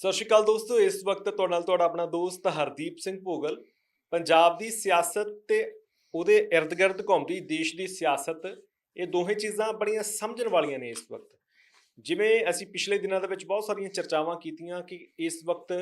ਸਤਿ ਸ਼੍ਰੀ ਅਕਾਲ ਦੋਸਤੋ, ਇਸ ਵਕਤ ਤੁਹਾਡੇ ਨਾਲ ਤੁਹਾਡਾ ਆਪਣਾ ਦੋਸਤ ਹਰਦੀਪ ਸਿੰਘ ਭੋਗਲ, ਪੰਜਾਬ ਦੀ ਸਿਆਸਤ ਤੇ ਉਹਦੇ ਇਰਦ-ਗਿਰਦ ਘੁੰਮਦੀ ਦੇਸ਼ ਦੀ ਸਿਆਸਤ, ਇਹ ਦੋਹੇ ਚੀਜ਼ਾਂ ਬੜੀਆਂ ਸਮਝਣ ਵਾਲੀਆਂ ਨੇ ਇਸ ਵਕਤ। ਜਿਵੇਂ ਅਸੀਂ ਪਿਛਲੇ ਦਿਨਾਂ ਦੇ ਵਿੱਚ ਬਹੁਤ ਸਾਰੀਆਂ ਚਰਚਾਵਾਂ ਕੀਤੀਆਂ ਕਿ ਇਸ ਵਕਤ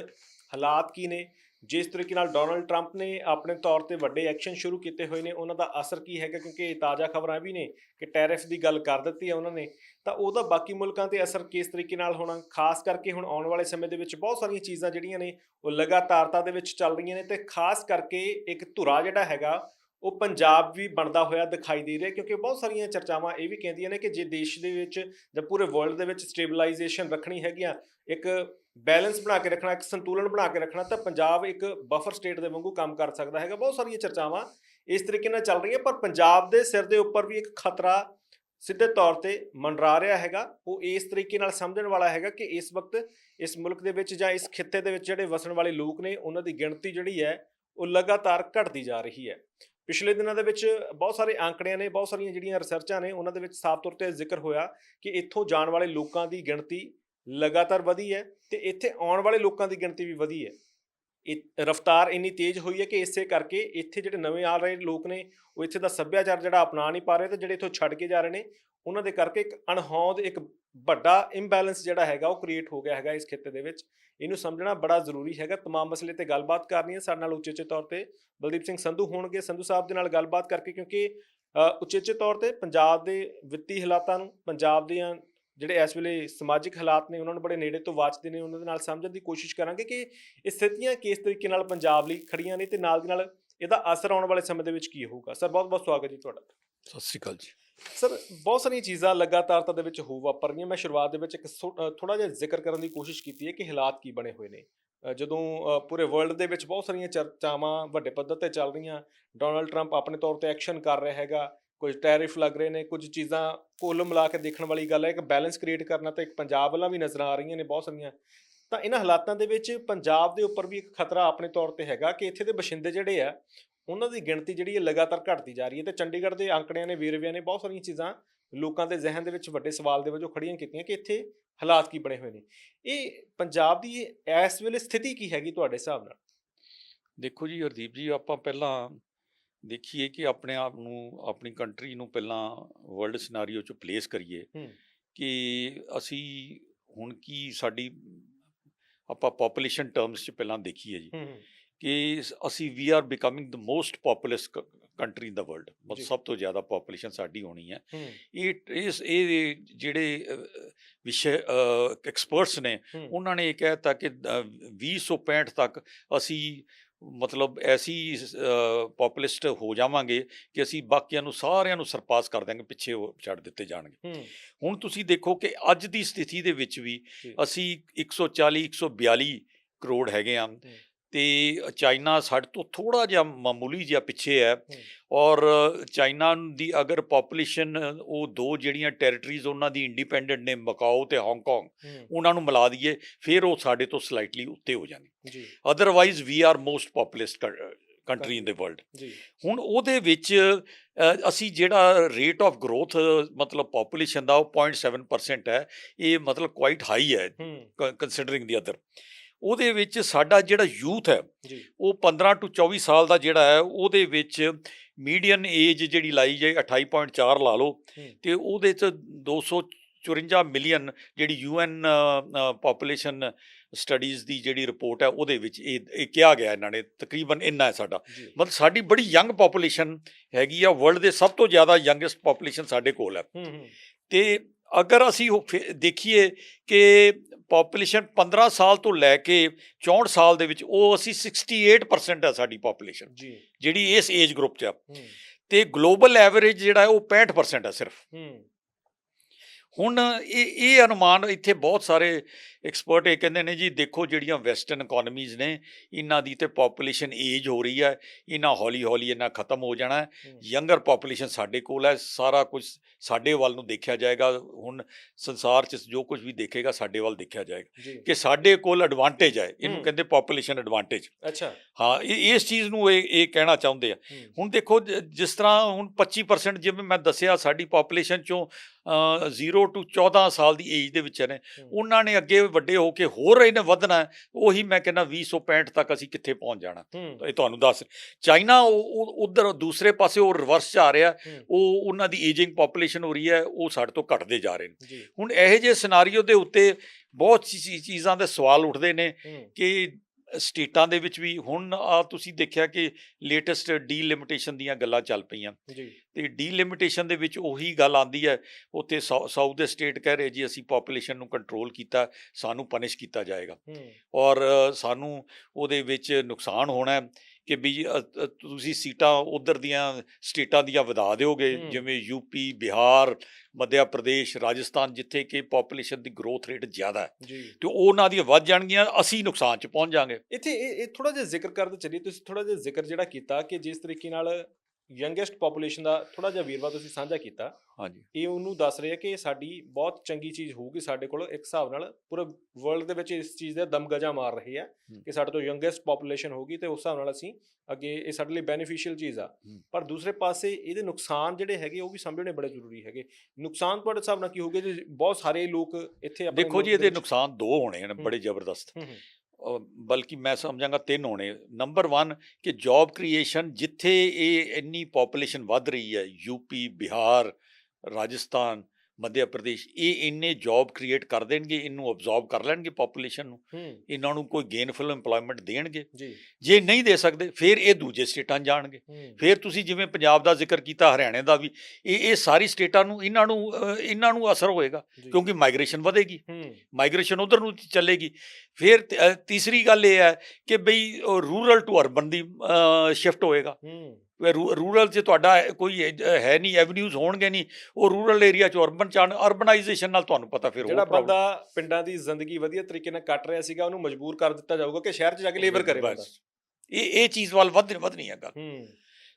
ਹਾਲਾਤ ਕੀ ਨੇ ਜਿਸ ਤਰੀਕੇ ਨਾਲ ਡੋਨਲਡ ਟਰੰਪ ਨੇ ਆਪਣੇ ਤੌਰ ਤੇ ਵੱਡੇ ਐਕਸ਼ਨ ਸ਼ੁਰੂ ਕੀਤੇ ਹੋਏ ਨੇ, ਉਹਨਾਂ ਦਾ ਅਸਰ ਕੀ ਹੈਗਾ? ਕਿਉਂਕਿ ਤਾਜ਼ਾ ਖਬਰਾਂ ਵੀ ਨੇ ਕਿ ਟੈਰਿਫ ਦੀ ਗੱਲ ਕਰ ਦਿੱਤੀ ਹੈ ਉਹਨਾਂ ਨੇ, ਤਾਂ ਉਹਦਾ ਬਾਕੀ ਮੁਲਕਾਂ ਤੇ ਅਸਰ ਕਿਸ ਤਰੀਕੇ ਨਾਲ ਹੋਣਾ? ਖਾਸ ਕਰਕੇ ਹੁਣ ਆਉਣ ਵਾਲੇ ਸਮੇਂ ਦੇ ਵਿੱਚ ਬਹੁਤ ਸਾਰੀਆਂ ਚੀਜ਼ਾਂ ਜਿਹੜੀਆਂ ਨੇ, ਉਹ ਲਗਾਤਾਰਤਾ ਦੇ ਵਿੱਚ ਚੱਲ ਰਹੀਆਂ ਨੇ ਤੇ ਖਾਸ ਕਰਕੇ ਇੱਕ ਧੁਰਾ ਜਿਹੜਾ ਹੈਗਾ ਉਹ ਪੰਜਾਬ ਵੀ ਬਣਦਾ ਹੋਇਆ ਦਿਖਾਈ ਦੇ ਰਿਹਾ ਕਿਉਂਕਿ ਬਹੁਤ ਸਾਰੀਆਂ ਚਰਚਾਵਾਂ ਇਹ ਵੀ ਕਹਿੰਦੀਆਂ ਨੇ ਕਿ ਜੇ ਦੇਸ਼ ਦੇ ਵਿੱਚ ਜਾਂ ਪੂਰੇ ਵਰਲਡ ਦੇ ਵਿੱਚ ਸਟੇਬਲਾਈਜੇਸ਼ਨ ਰੱਖਣੀ ਹੈਗੀ ਆ, ਇੱਕ ਬੈਲੈਂਸ ਬਣਾ ਕੇ ਰੱਖਣਾ, ਇੱਕ ਸੰਤੁਲਨ ਬਣਾ ਕੇ ਰੱਖਣਾ, ਤਾਂ ਪੰਜਾਬ ਇੱਕ ਬਫਰ ਸਟੇਟ ਦੇ ਵਾਂਗੂ ਕੰਮ ਕਰ ਸਕਦਾ ਹੈਗਾ। ਬਹੁਤ ਸਾਰੀਆਂ ਚਰਚਾਵਾਂ ਇਸ ਤਰੀਕੇ ਨਾਲ ਚੱਲ ਰਹੀਆਂ, ਪਰ ਪੰਜਾਬ ਦੇ ਸਿਰ ਦੇ ਉੱਪਰ ਵੀ ਇੱਕ ਖਤਰਾ ਸਿੱਧੇ ਤੌਰ ਤੇ ਮੰਡਰਾ ਰਿਹਾ ਹੈਗਾ। ਉਹ ਇਸ ਤਰੀਕੇ ਨਾਲ ਸਮਝਣ ਵਾਲਾ ਹੈਗਾ ਕਿ ਇਸ ਵਕਤ ਇਸ ਮੁਲਕ ਦੇ ਵਿੱਚ ਜਾਂ ਇਸ ਖਿੱਤੇ ਦੇ ਵਿੱਚ ਜਿਹੜੇ ਵਸਣ ਵਾਲੇ ਲੋਕ ਨੇ, ਉਹਨਾਂ ਦੀ ਗਿਣਤੀ ਜਿਹੜੀ ਹੈ, ਉਹ ਲਗਾਤਾਰ ਘਟਦੀ ਜਾ ਰਹੀ ਹੈ। ਪਿਛਲੇ ਦਿਨਾਂ ਦੇ ਵਿੱਚ ਬਹੁਤ ਸਾਰੇ ਆંકੜਿਆਂ ਨੇ, ਬਹੁਤ ਸਾਰੀਆਂ ਜਿਹੜੀਆਂ ਰਿਸਰਚਾਂ ਨੇ, ਉਹਨਾਂ ਦੇ ਵਿੱਚ ਸਾਫ਼ ਤੌਰ ਤੇ ਜ਼ਿਕਰ ਹੋਇਆ ਕਿ ਇੱਥੋਂ ਜਾਣ ਵਾਲੇ ਲੋਕਾਂ ਦੀ ਗਿਣਤੀ ਲਗਾਤਾਰ ਵਧੀ ਹੈ ਤੇ ਇੱਥੇ ਆਉਣ ਵਾਲੇ ਲੋਕਾਂ ਦੀ ਗਿਣਤੀ ਵੀ ਵਧੀ ਹੈ। ਇਹ ਰਫ਼ਤਾਰ ਇੰਨੀ ਤੇਜ਼ ਹੋਈ ਹੈ ਕਿ ਇਸੇ ਕਰਕੇ ਇੱਥੇ ਜਿਹੜੇ ਨਵੇਂ ਆ ਰਹੇ ਲੋਕ ਨੇ, ਉਹ ਇੱਥੇ ਦਾ ਸੱਭਿਆਚਾਰ ਜਿਹੜਾ ਅਪਣਾ ਨਹੀਂ ਪਾ ਰਹੇ ਤੇ ਜਿਹੜੇ ਇੱਥੋਂ ਛੱਡ ਕੇ ਜਾ ਰਹੇ ਨੇ, ਉਹਨਾਂ ਦੇ ਕਰਕੇ ਇੱਕ ਅਣਹੌਂਦ, ਇੱਕ ਵੱਡਾ ਇੰਬੈਲੈਂਸ ਜਿਹੜਾ ਹੈਗਾ ਉਹ ਕ੍ਰੀਏਟ ਹੋ ਗਿਆ ਹੈਗਾ ਇਸ ਖੇਤਰ ਦੇ ਵਿੱਚ। ਇਹਨੂੰ ਸਮਝਣਾ ਬੜਾ ਜ਼ਰੂਰੀ ਹੈਗਾ। ਤਮਾਮ ਮਸਲੇ ਤੇ ਗੱਲਬਾਤ ਕਰਨੀ ਹੈ। ਸਾਡੇ ਨਾਲ ਉਚੇਚੇ ਤੌਰ ਤੇ ਬਲਦੀਪ ਸਿੰਘ ਸੰਧੂ ਹੋਣਗੇ। ਸੰਧੂ ਸਾਹਿਬ ਦੇ ਨਾਲ ਗੱਲਬਾਤ ਕਰਕੇ ਕਿਉਂਕਿ ਉਚੇਚੇ ਤੌਰ ਤੇ ਪੰਜਾਬ ਦੇ ਵਿੱਤੀ ਹਾਲਾਤਾਂ ਨੂੰ, ਪੰਜਾਬ ਦੀਆਂ ਜਿਹੜੇ ਇਸ ਵੇਲੇ ਸਮਾਜਿਕ ਹਾਲਾਤ ਨੇ ਉਹਨਾਂ ਨੂੰ ਬੜੇ ਨੇੜੇ ਤੋਂ ਵਾਚਦੇ ਨੇ ਉਹਨਾਂ ਦੇ ਨਾਲ ਸਮਝਣ ਦੀ ਕੋਸ਼ਿਸ਼ ਕਰਾਂਗੇ ਕਿ ਇਹ ਸਥਿਤੀਆਂ ਕਿਸ ਤਰੀਕੇ ਨਾਲ ਪੰਜਾਬ ਲਈ ਖੜੀਆਂ ਨੇ ਤੇ ਨਾਲ ਦੀ ਨਾਲ ਇਹਦਾ ਅਸਰ ਆਉਣ ਵਾਲੇ ਸਮੇਂ ਦੇ ਵਿੱਚ ਕੀ ਹੋਊਗਾ? ਸਰ ਬਹੁਤ ਬਹੁਤ ਸਵਾਗਤ ਜੀ ਤੁਹਾਡਾ। ਸਤਿ ਸ਼੍ਰੀ ਅਕਾਲ ਜੀ। ਸਰ ਬਹੁਤ ਸਾਰੀਆਂ ਚੀਜ਼ਾਂ ਲਗਾਤਾਰਤਾ ਦੇ ਵਿੱਚ ਹੋ ਵਾਪਰ ਰਹੀਆਂ ਮੈਂ ਸ਼ੁਰੂਆਤ ਦੇ ਵਿੱਚ ਇੱਕ ਥੋੜਾ ਜਿਹਾ ਜ਼ਿਕਰ ਕਰਨ ਦੀ ਕੋਸ਼ਿਸ਼ ਕੀਤੀ ਹੈ ਕਿ ਹਾਲਾਤ ਕੀ ਬਣੇ ਹੋਏ ਨੇ। ਜਦੋਂ ਪੂਰੇ ਵਰਲਡ ਦੇ ਵਿੱਚ ਬਹੁਤ ਸਾਰੀਆਂ ਚਰਚਾਵਾਂ ਵੱਡੇ ਪੱਧਰ ਤੇ ਚੱਲ ਰਹੀਆਂ ਡੋਨਲਡ ਟਰੰਪ ਆਪਣੇ ਤੌਰ ਤੇ ਐਕਸ਼ਨ ਕਰ ਰਿਹਾ ਹੈਗਾ ਕੁਝ ਟੈਰਿਫ ਲੱਗ ਰਹੇ ਨੇ, ਕੁਝ ਚੀਜ਼ਾਂ ਕੁੱਲ ਮਿਲਾ ਕੇ ਦੇਖਣ ਵਾਲੀ ਗੱਲ ਹੈ ਇੱਕ ਬੈਲੈਂਸ ਕ੍ਰੀਏਟ ਕਰਨਾ ਤਾਂ ਇੱਕ ਪੰਜਾਬ ਵੱਲਾਂ ਵੀ ਨਜ਼ਰ ਆ ਰਹੀਆਂ ਨੇ ਬਹੁਤ ਸਾਰੀਆਂ। ਤਾਂ ਇਹਨਾਂ ਹਾਲਾਤਾਂ ਦੇ ਵਿੱਚ ਪੰਜਾਬ ਦੇ ਉੱਪਰ ਵੀ ਇੱਕ ਖਤਰਾ ਆਪਣੇ ਤੌਰ ਤੇ ਹੈਗਾ ਕਿ ਇੱਥੇ ਦੇ ਬਸ਼ਿੰਦੇ ਜਿਹੜੇ ਆ ਉਹਨਾਂ ਦੀ ਗਿਣਤੀ ਜਿਹੜੀ ਹੈ ਲਗਾਤਾਰ ਘਟਦੀ ਜਾ ਰਹੀ ਹੈ ਤੇ ਚੰਡੀਗੜ੍ਹ ਦੇ ਅੰਕੜਿਆਂ ਨੇ, ਵੇਰਵਿਆਂ ਨੇ ਬਹੁਤ ਸਾਰੀਆਂ ਚੀਜ਼ਾਂ ਲੋਕਾਂ ਦੇ ਜ਼ਿਹਨ ਦੇ ਵਿੱਚ ਵੱਡੇ ਸਵਾਲ ਦੇ ਵਜੋਂ ਖੜੀਆਂ ਕੀਤੀਆਂ ਕਿ ਇੱਥੇ ਹਾਲਾਤ ਕੀ ਬਣੇ ਹੋਏ ਨੇ। ਇਹ ਪੰਜਾਬ ਦੀ ਇਸ ਵੇਲੇ ਸਥਿਤੀ ਕੀ ਹੈਗੀ ਤੁਹਾਡੇ ਹਿਸਾਬ ਨਾਲ? ਦੇਖੋ ਜੀ ਹਰਦੀਪ ਜੀ, ਆਪਾਂ ਪਹਿਲਾਂ ਦੇਖੀਏ ਕਿ ਆਪਣੇ ਆਪ ਨੂੰ ਆਪਣੀ ਕੰਟਰੀ ਨੂੰ ਪਹਿਲਾਂ ਵਰਲਡ ਸਿਨੈਰੀਓ 'ਚ ਪਲੇਸ ਕਰੀਏ। ਕਿ ਅਸੀਂ ਹੁਣ ਕੀ ਸਾਡੀ ਆਪਾਂ ਪੋਪੂਲੇਸ਼ਨ ਟਰਮਸ 'ਚ ਪਹਿਲਾਂ ਦੇਖੀਏ ਜੀ ਕਿ ਅਸੀਂ we are becoming the most populous country in the world. ਮਤਲਬ ਸਭ ਤੋਂ ਜ਼ਿਆਦਾ ਪੋਪੂਲੇਸ਼ਨ ਸਾਡੀ ਹੋਣੀ ਹੈ। ਇਹ ਇਸ ਇਹ ਜਿਹੜੇ ਵਿਸ਼ੇ ਐਕਸਪਰਟਸ ਨੇ ਉਹਨਾਂ ਨੇ ਇਹ ਕਹਿਤਾ ਕਿ ਅ, 2065 ਤੱਕ ਅਸੀਂ ਮਤਲਬ ਐਸੀ ਪੋਪੁਲਿਸਟ ਹੋ ਜਾਵਾਂਗੇ ਕਿ ਅਸੀਂ ਬਾਕੀਆਂ ਨੂੰ ਸਾਰਿਆਂ ਨੂੰ ਸਰਪਾਸ ਕਰ ਦਾਂਗੇ ਪਿੱਛੇ ਉਹ ਛੱਡ ਦਿੱਤੇ ਜਾਣਗੇ। ਹੁਣ ਤੁਸੀਂ ਦੇਖੋ ਕਿ ਅੱਜ ਦੀ ਸਥਿਤੀ ਦੇ ਵਿੱਚ ਵੀ। ਅਸੀਂ 140 142 ਕਰੋੜ ਹੈਗੇ ਆ। ਤੇ ਚਾਈਨਾ ਸਾਡੇ ਤੋਂ ਥੋੜਾ ਜਿਹਾ ਮਾਮੂਲੀ ਜਿਹਾ ਪਿੱਛੇ ਹੈ ਔਰ ਚਾਈਨਾ ਦੀ ਅਗਰ ਪੋਪੂਲੇਸ਼ਨ ਉਹ ਦੋ ਜਿਹੜੀਆਂ ਟੈਰੀਟਰੀਜ਼ ਉਹਨਾਂ ਦੀ ਇੰਡੀਪੈਂਡੈਂਟ ਨੇ ਮਕਾਓ ਤੇ ਹਾਂਗਕਾਂਗ ਉਹਨਾਂ ਨੂੰ ਮਿਲਾ ਦਈਏ ਫਿਰ ਉਹ ਸਾਡੇ ਤੋਂ ਸਲਾਈਟਲੀ ਉੱਤੇ ਹੋ ਜਾਣਗੇ। ਜੀ। Otherwise we are most populous country in the world ਜੀ। ਹੁਣ ਉਹਦੇ ਵਿੱਚ ਅਸੀਂ ਜਿਹੜਾ ਰੇਟ ਆਫ ਗਰੋਥ ਮਤਲਬ ਪੋਪੂਲੇਸ਼ਨ ਦਾ ਉਹ 0.7% ਹੈ ਇਹ ਮਤਲਬ ਕੁਆਇਟ ਹਾਈ ਹੈ ਹੂੰ। ਕੰਸੀਡਰਿੰਗ ਦੀ ਅਦਰ ਉਹਦੇ ਵਿੱਚ ਸਾਡਾ ਜਿਹੜਾ ਯੂਥ ਹੈ ਉਹ 15 ਤੋਂ 24 ਸਾਲ ਦਾ ਜਿਹੜਾ ਹੈ ਉਹਦੇ ਵਿੱਚ ਮੀਡੀਅਨ ਏਜ ਜਿਹੜੀ ਲਾਈ ਜਾਏ 28.4 ਲਾ ਲਓ। ਤੇ ਉਹਦੇ ਚ 254 ਮਿਲੀਅਨ ਜਿਹੜੀ ਯੂਐਨ ਪੋਪੂਲੇਸ਼ਨ ਸਟੱਡੀਜ਼ ਦੀ ਜਿਹੜੀ ਰਿਪੋਰਟ ਹੈ ਉਹਦੇ ਵਿੱਚ ਇਹ ਇਹ ਕਿਹਾ ਗਿਆ ਇਹਨਾਂ ਨੇ ਤਕਰੀਬਨ ਇੰਨਾ ਹੈ ਸਾਡਾ। ਮਤਲਬ ਸਾਡੀ ਬੜੀ ਯੰਗ ਪੋਪੂਲੇਸ਼ਨ ਹੈਗੀ ਆ ਵਰਲਡ ਦੇ ਸਭ ਤੋਂ ਜ਼ਿਆਦਾ ਯੰਗੈਸਟ ਪੋਪੂਲੇਸ਼ਨ ਸਾਡੇ ਕੋਲ ਹੈ। ਤੇ ਅਗਰ ਅਸੀਂ ਦੇਖੀਏ ਕਿ ਪੋਪੂਲੇਸ਼ਨ 15 ਸਾਲ ਤੋਂ ਲੈ ਕੇ 64 ਸਾਲ ਦੇ ਵਿੱਚ ਉਹ ਅਸੀਂ 68% ਹੈ ਸਾਡੀ ਪੋਪੂਲੇਸ਼ਨ ਜੀ। ਜਿਹੜੀ ਇਸ ਏਜ ਗਰੁੱਪ 'ਚ ਆ। ਤੇ ਗਲੋਬਲ ਐਵਰੇਜ ਜਿਹੜਾ ਹੈ ਉਹ 65% ਹੈ ਸਿਰਫ। ਹੂੰ। ਹੁਣ ਇਹ ਇਹ ਅਨੁਮਾਨ ਇੱਥੇ ਬਹੁਤ ਸਾਰੇ ਐਕਸਪਰਟ ਇਹ ਕਹਿੰਦੇ ਨੇ ਜੀ ਦੇਖੋ ਜਿਹੜੀਆਂ ਵੈਸਟਰਨ ਇਕਨੋਮੀਜ਼ ਨੇ ਇਹਨਾਂ ਦੀ ਤੇ ਪੋਪੂਲੇਸ਼ਨ ਏਜ ਹੋ ਰਹੀ ਹੈ ਇਹਨਾਂ ਹੌਲੀ ਹੌਲੀ ਇਹਨਾਂ ਖਤਮ ਹੋ ਜਾਣਾ। ਯੰਗਰ ਪੋਪੂਲੇਸ਼ਨ ਸਾਡੇ ਕੋਲ ਹੈ ਸਾਰਾ ਕੁਝ ਸਾਡੇ ਵੱਲ ਨੂੰ ਦੇਖਿਆ ਜਾਏਗਾ ਹੁਣ ਸੰਸਾਰ 'ਚ ਜੋ ਕੁਝ ਵੀ ਦੇਖੇਗਾ ਸਾਡੇ ਵੱਲ ਦੇਖਿਆ ਜਾਏਗਾ। ਕਿ ਸਾਡੇ ਕੋਲ ਐਡਵਾਂਟੇਜ ਹੈ ਇਹਨੂੰ। ਕਹਿੰਦੇ ਪੋਪੂਲੇਸ਼ਨ ਐਡਵਾਂਟੇਜ ਅੱਛਾ। ਹਾਂ ਇਹ ਇਸ ਚੀਜ਼ ਨੂੰ ਇਹ ਇਹ ਕਹਿਣਾ ਚਾਹੁੰਦੇ ਆ। ਹੁਣ ਦੇਖੋ ਜਿਸ ਤਰ੍ਹਾਂ ਹੁਣ 25% ਜਿਵੇਂ ਮੈਂ ਦੱਸਿਆ ਸਾਡੀ ਪੋਪੂਲੇਸ਼ਨ ਚੋਂ 0 ਟੂ 14 ਸਾਲ ਦੀ ਏਜ ਦੇ ਵਿੱਚ ਨੇ। ਉਹਨਾਂ ਨੇ ਅੱਗੇ ਵੱਡੇ ਹੋ ਕੇ ਹੋਰ ਇਹਨੇ ਵਧਣਾ। ਉਹੀ ਮੈਂ ਕਹਿੰਦਾ 2065 ਤੱਕ ਅਸੀਂ ਕਿੱਥੇ ਪਹੁੰਚ ਜਾਣਾ। ਇਹ ਤੁਹਾਨੂੰ ਦੱਸ ਚਾਈਨਾ ਉਧਰ ਦੂਸਰੇ ਪਾਸੇ ਉਹ ਰਿਵਰਸ 'ਚ ਆ ਰਿਹਾ। ਉਹ ਉਹਨਾਂ ਦੀ ਏਜਿੰਗ ਪੋਪੂਲੇਸ਼ਨ ਹੋ ਰਹੀ ਹੈ ਉਹ ਸਾਡੇ ਤੋਂ ਘਟਦੇ ਜਾ ਰਹੇ ਨੇ। ਹੁਣ ਇਹੋ ਜਿਹੇ ਸਿਨਾਰੀਓ ਦੇ ਉੱਤੇ ਬਹੁਤ ਚੀਜ਼ਾਂ ਦੇ ਸਵਾਲ ਉੱਠਦੇ ਨੇ ਕਿ ਸਟੇਟਾਂ ਦੇ ਵਿੱਚ ਵੀ ਹੁਣ ਆ ਤੁਸੀਂ ਦੇਖਿਆ ਕਿ ਲੇਟੈਸਟ ਡੀਲਿਮਿਟੇਸ਼ਨ ਦੀਆਂ ਗੱਲਾਂ ਚੱਲ ਪਈਆਂ। ਜੀ। ਤੇ ਡੀਲਿਮਿਟੇਸ਼ਨ ਦੇ ਵਿੱਚ ਉਹੀ ਗੱਲ ਆਂਦੀ ਹੈ ਉੱਥੇ ਸਾਊਥ ਦੇ ਸਟੇਟ ਕਹਿ ਰਹੇ ਜੀ ਅਸੀਂ ਪੋਪੂਲੇਸ਼ਨ ਨੂੰ ਕੰਟਰੋਲ ਕੀਤਾ ਸਾਨੂੰ ਪਨਿਸ਼ ਕੀਤਾ ਜਾਏਗਾ। ਔਰ ਸਾਨੂੰ ਉਹਦੇ ਵਿੱਚ ਨੁਕਸਾਨ ਹੋਣਾ ਹੈ। ਕਿ ਵੀ ਤੁਸੀਂ ਸੀਟਾਂ ਉਧਰ ਦੀਆਂ ਸਟੇਟਾਂ ਦੀਆਂ ਵਧਾ ਦਿਓਗੇ। ਜਿਵੇਂ ਯੂਪੀ ਬਿਹਾਰ ਮੱਧ ਪ੍ਰਦੇਸ਼ ਰਾਜਸਥਾਨ ਜਿੱਥੇ ਕਿ ਪੋਪੂਲੇਸ਼ਨ ਦੀ ਗਰੋਥ ਰੇਟ ਜ਼ਿਆਦਾ ਹੈ। ਤੇ ਉਹਨਾਂ ਦੀਆਂ ਵੱਧ ਜਾਣਗੀਆਂ ਅਸੀਂ ਨੁਕਸਾਨ 'ਚ ਪਹੁੰਚ ਜਾਾਂਗੇ ਇੱਥੇ ਇਹ ਇਹ ਥੋੜਾ ਜਿਹਾ ਜ਼ਿਕਰ ਕਰਦੇ ਚੱਲੀਏ। ਤੁਸੀਂ ਥੋੜਾ ਜਿਹਾ ਜ਼ਿਕਰ ਜਿਹੜਾ ਕੀਤਾ ਕਿ ਜਿਸ ਤਰੀਕੇ ਨਾਲ ਯੰਗੈਸਟ ਪੋਪੂਲੇਸ਼ਨ ਦਾ ਥੋੜਾ ਜਿਹਾ ਵੇਰਵਾ ਤੁਸੀਂ ਸਾਂਝਾ ਕੀਤਾ। ਹਾਂਜੀ। ਇਹ ਉਹਨੂੰ ਦੱਸ ਰਿਹਾ ਕਿ ਸਾਡੀ ਬਹੁਤ ਚੰਗੀ ਚੀਜ਼ ਹੋਊਗੀ ਸਾਡੇ ਕੋਲ ਇੱਕ ਹਿਸਾਬ ਨਾਲ ਪੂਰੇ ਵਰਲਡ ਦੇ ਵਿੱਚ ਇਸ ਚੀਜ਼ ਦੇ ਦਮਗਜਾ ਮਾਰ ਰਹੀ ਹੈ ਹੂੰ। ਕਿ ਸਾਡੇ ਤੋਂ ਯੰਗੈਸਟ ਪੋਪੂਲੇਸ਼ਨ ਹੋਊਗੀ ਤੇ ਉਸ ਹਿਸਾਬ ਨਾਲ ਅਸੀਂ ਅੱਗੇ ਇਹ ਸਾਡੇ ਲਈ ਬੈਨੀਫੀਸ਼ੀਅਲ ਚੀਜ਼ ਆ। ਪਰ ਦੂਸਰੇ ਪਾਸੇ ਇਹਦੇ ਨੁਕਸਾਨ ਜਿਹੜੇ ਹੈਗੇ ਉਹ ਵੀ ਸਮਝਣੇ ਬੜੇ ਜ਼ਰੂਰੀ ਹੈਗੇ। ਨੁਕਸਾਨ ਤੁਹਾਡੇ ਹਿਸਾਬ ਨਾਲ ਕੀ ਹੋਊਗੇ? ਜੇ ਬਹੁਤ ਸਾਰੇ ਲੋਕ ਇੱਥੇ ਆਪਣੇ ਦੇਖੋ ਜੀ ਇਹਦੇ ਨੁਕਸਾਨ ਦੋ ਹੋਣੇ ਹੂੰ। ਬੜੇ ਜ਼ਬਰਦਸਤ। ਬਲਕਿ ਮੈਂ ਸਮਝਾਂਗਾ ਤਿੰਨ ਹੋਣੇ। ਨੰਬਰ 1 ਕਿ ਜੌਬ ਕ੍ਰੀਏਸ਼ਨ ਜਿੱਥੇ ਇਹ ਇੰਨੀ ਪੋਪੂਲੇਸ਼ਨ ਵੱਧ ਰਹੀ ਹੈ ਯੂਪੀ ਬਿਹਾਰ, ਰਾਜਸਥਾਨ ਮੱਧ ਪ੍ਰਦੇਸ਼ ਇਹ ਇੰਨੇ ਜੌਬ ਕ੍ਰੀਏਟ ਕਰ ਦੇਣਗੇ ਇਹਨੂੰ ਅਬਜ਼ੌਰਬ ਕਰ ਲੈਣਗੇ ਪੋਪੂਲੇਸ਼ਨ ਨੂੰ ਇਹਨਾਂ ਨੂੰ ਕੋਈ ਗੇਨਫੁਲ ਏਮਪਲੋਇਮੈਂਟ ਦੇਣਗੇ। ਜੀ। ਨਹੀਂ ਦੇ ਸਕਦੇ ਫਿਰ ਇਹ ਦੂਜੇ ਸਟੇਟਾਂ ਜਾਣਗੇ। ਫਿਰ ਤੁਸੀਂ ਜਿਵੇਂ ਪੰਜਾਬ ਦਾ ਜ਼ਿਕਰ ਕੀਤਾ ਹਰਿਆਣੇ ਦਾ ਵੀ ਇਹ ਇਹ ਸਾਰੀ ਸਟੇਟਾਂ ਨੂੰ ਇਹਨਾਂ ਨੂੰ ਇਹਨਾਂ ਨੂੰ ਅਸਰ ਹੋਏਗਾ ਕਿਉਂਕਿ ਮਾਈਗ੍ਰੇਸ਼ਨ ਵਧੇਗੀ। ਮਾਈਗ੍ਰੇਸ਼ਨ ਉਧਰ ਨੂੰ ਚੱਲੇਗੀ। ਫਿਰ ਤੀਸਰੀ ਗੱਲ ਇਹ ਹੈ ਕਿ ਬਈ ਰੂਰਲ ਟੂ ਅਰਬਨ ਦੀ ਸ਼ਿਫਟ ਹੋਏਗਾ। ਰੂਰਲ 'ਚ ਤੁਹਾਡਾ ਕੋਈ ਹੈ ਨਹੀਂ ਐਵਨਿਊਜ਼ ਹੋਣਗੇ ਨਹੀਂ ਉਹ ਰੂਰਲ ਏਰੀਆ 'ਚ ਅਰਬਨ ਚ ਅਰਬਨਾਈਜੇਸ਼ਨ ਨਾਲ ਤੁਹਾਨੂੰ ਪਤਾ ਫਿਰ ਉਹ ਜਿਹੜਾ ਬੰਦਾ ਪਿੰਡਾਂ ਦੀ ਜ਼ਿੰਦਗੀ ਵਧੀਆ ਤਰੀਕੇ ਨਾਲ ਕੱਟ ਰਿਹਾ ਸੀਗਾ ਉਹਨੂੰ ਮਜਬੂਰ ਕਰ ਦਿੱਤਾ ਜਾਊਗਾ ਕਿ ਸ਼ਹਿਰ 'ਚ ਜਾ ਕੇ ਲੇਬਰ ਕਰੇ। ਇਹ ਇਹ ਚੀਜ਼ ਵੱਲ ਵੱਧ ਵਧਣੀ ਹੈ ਗੱਲ। ਹੂੰ।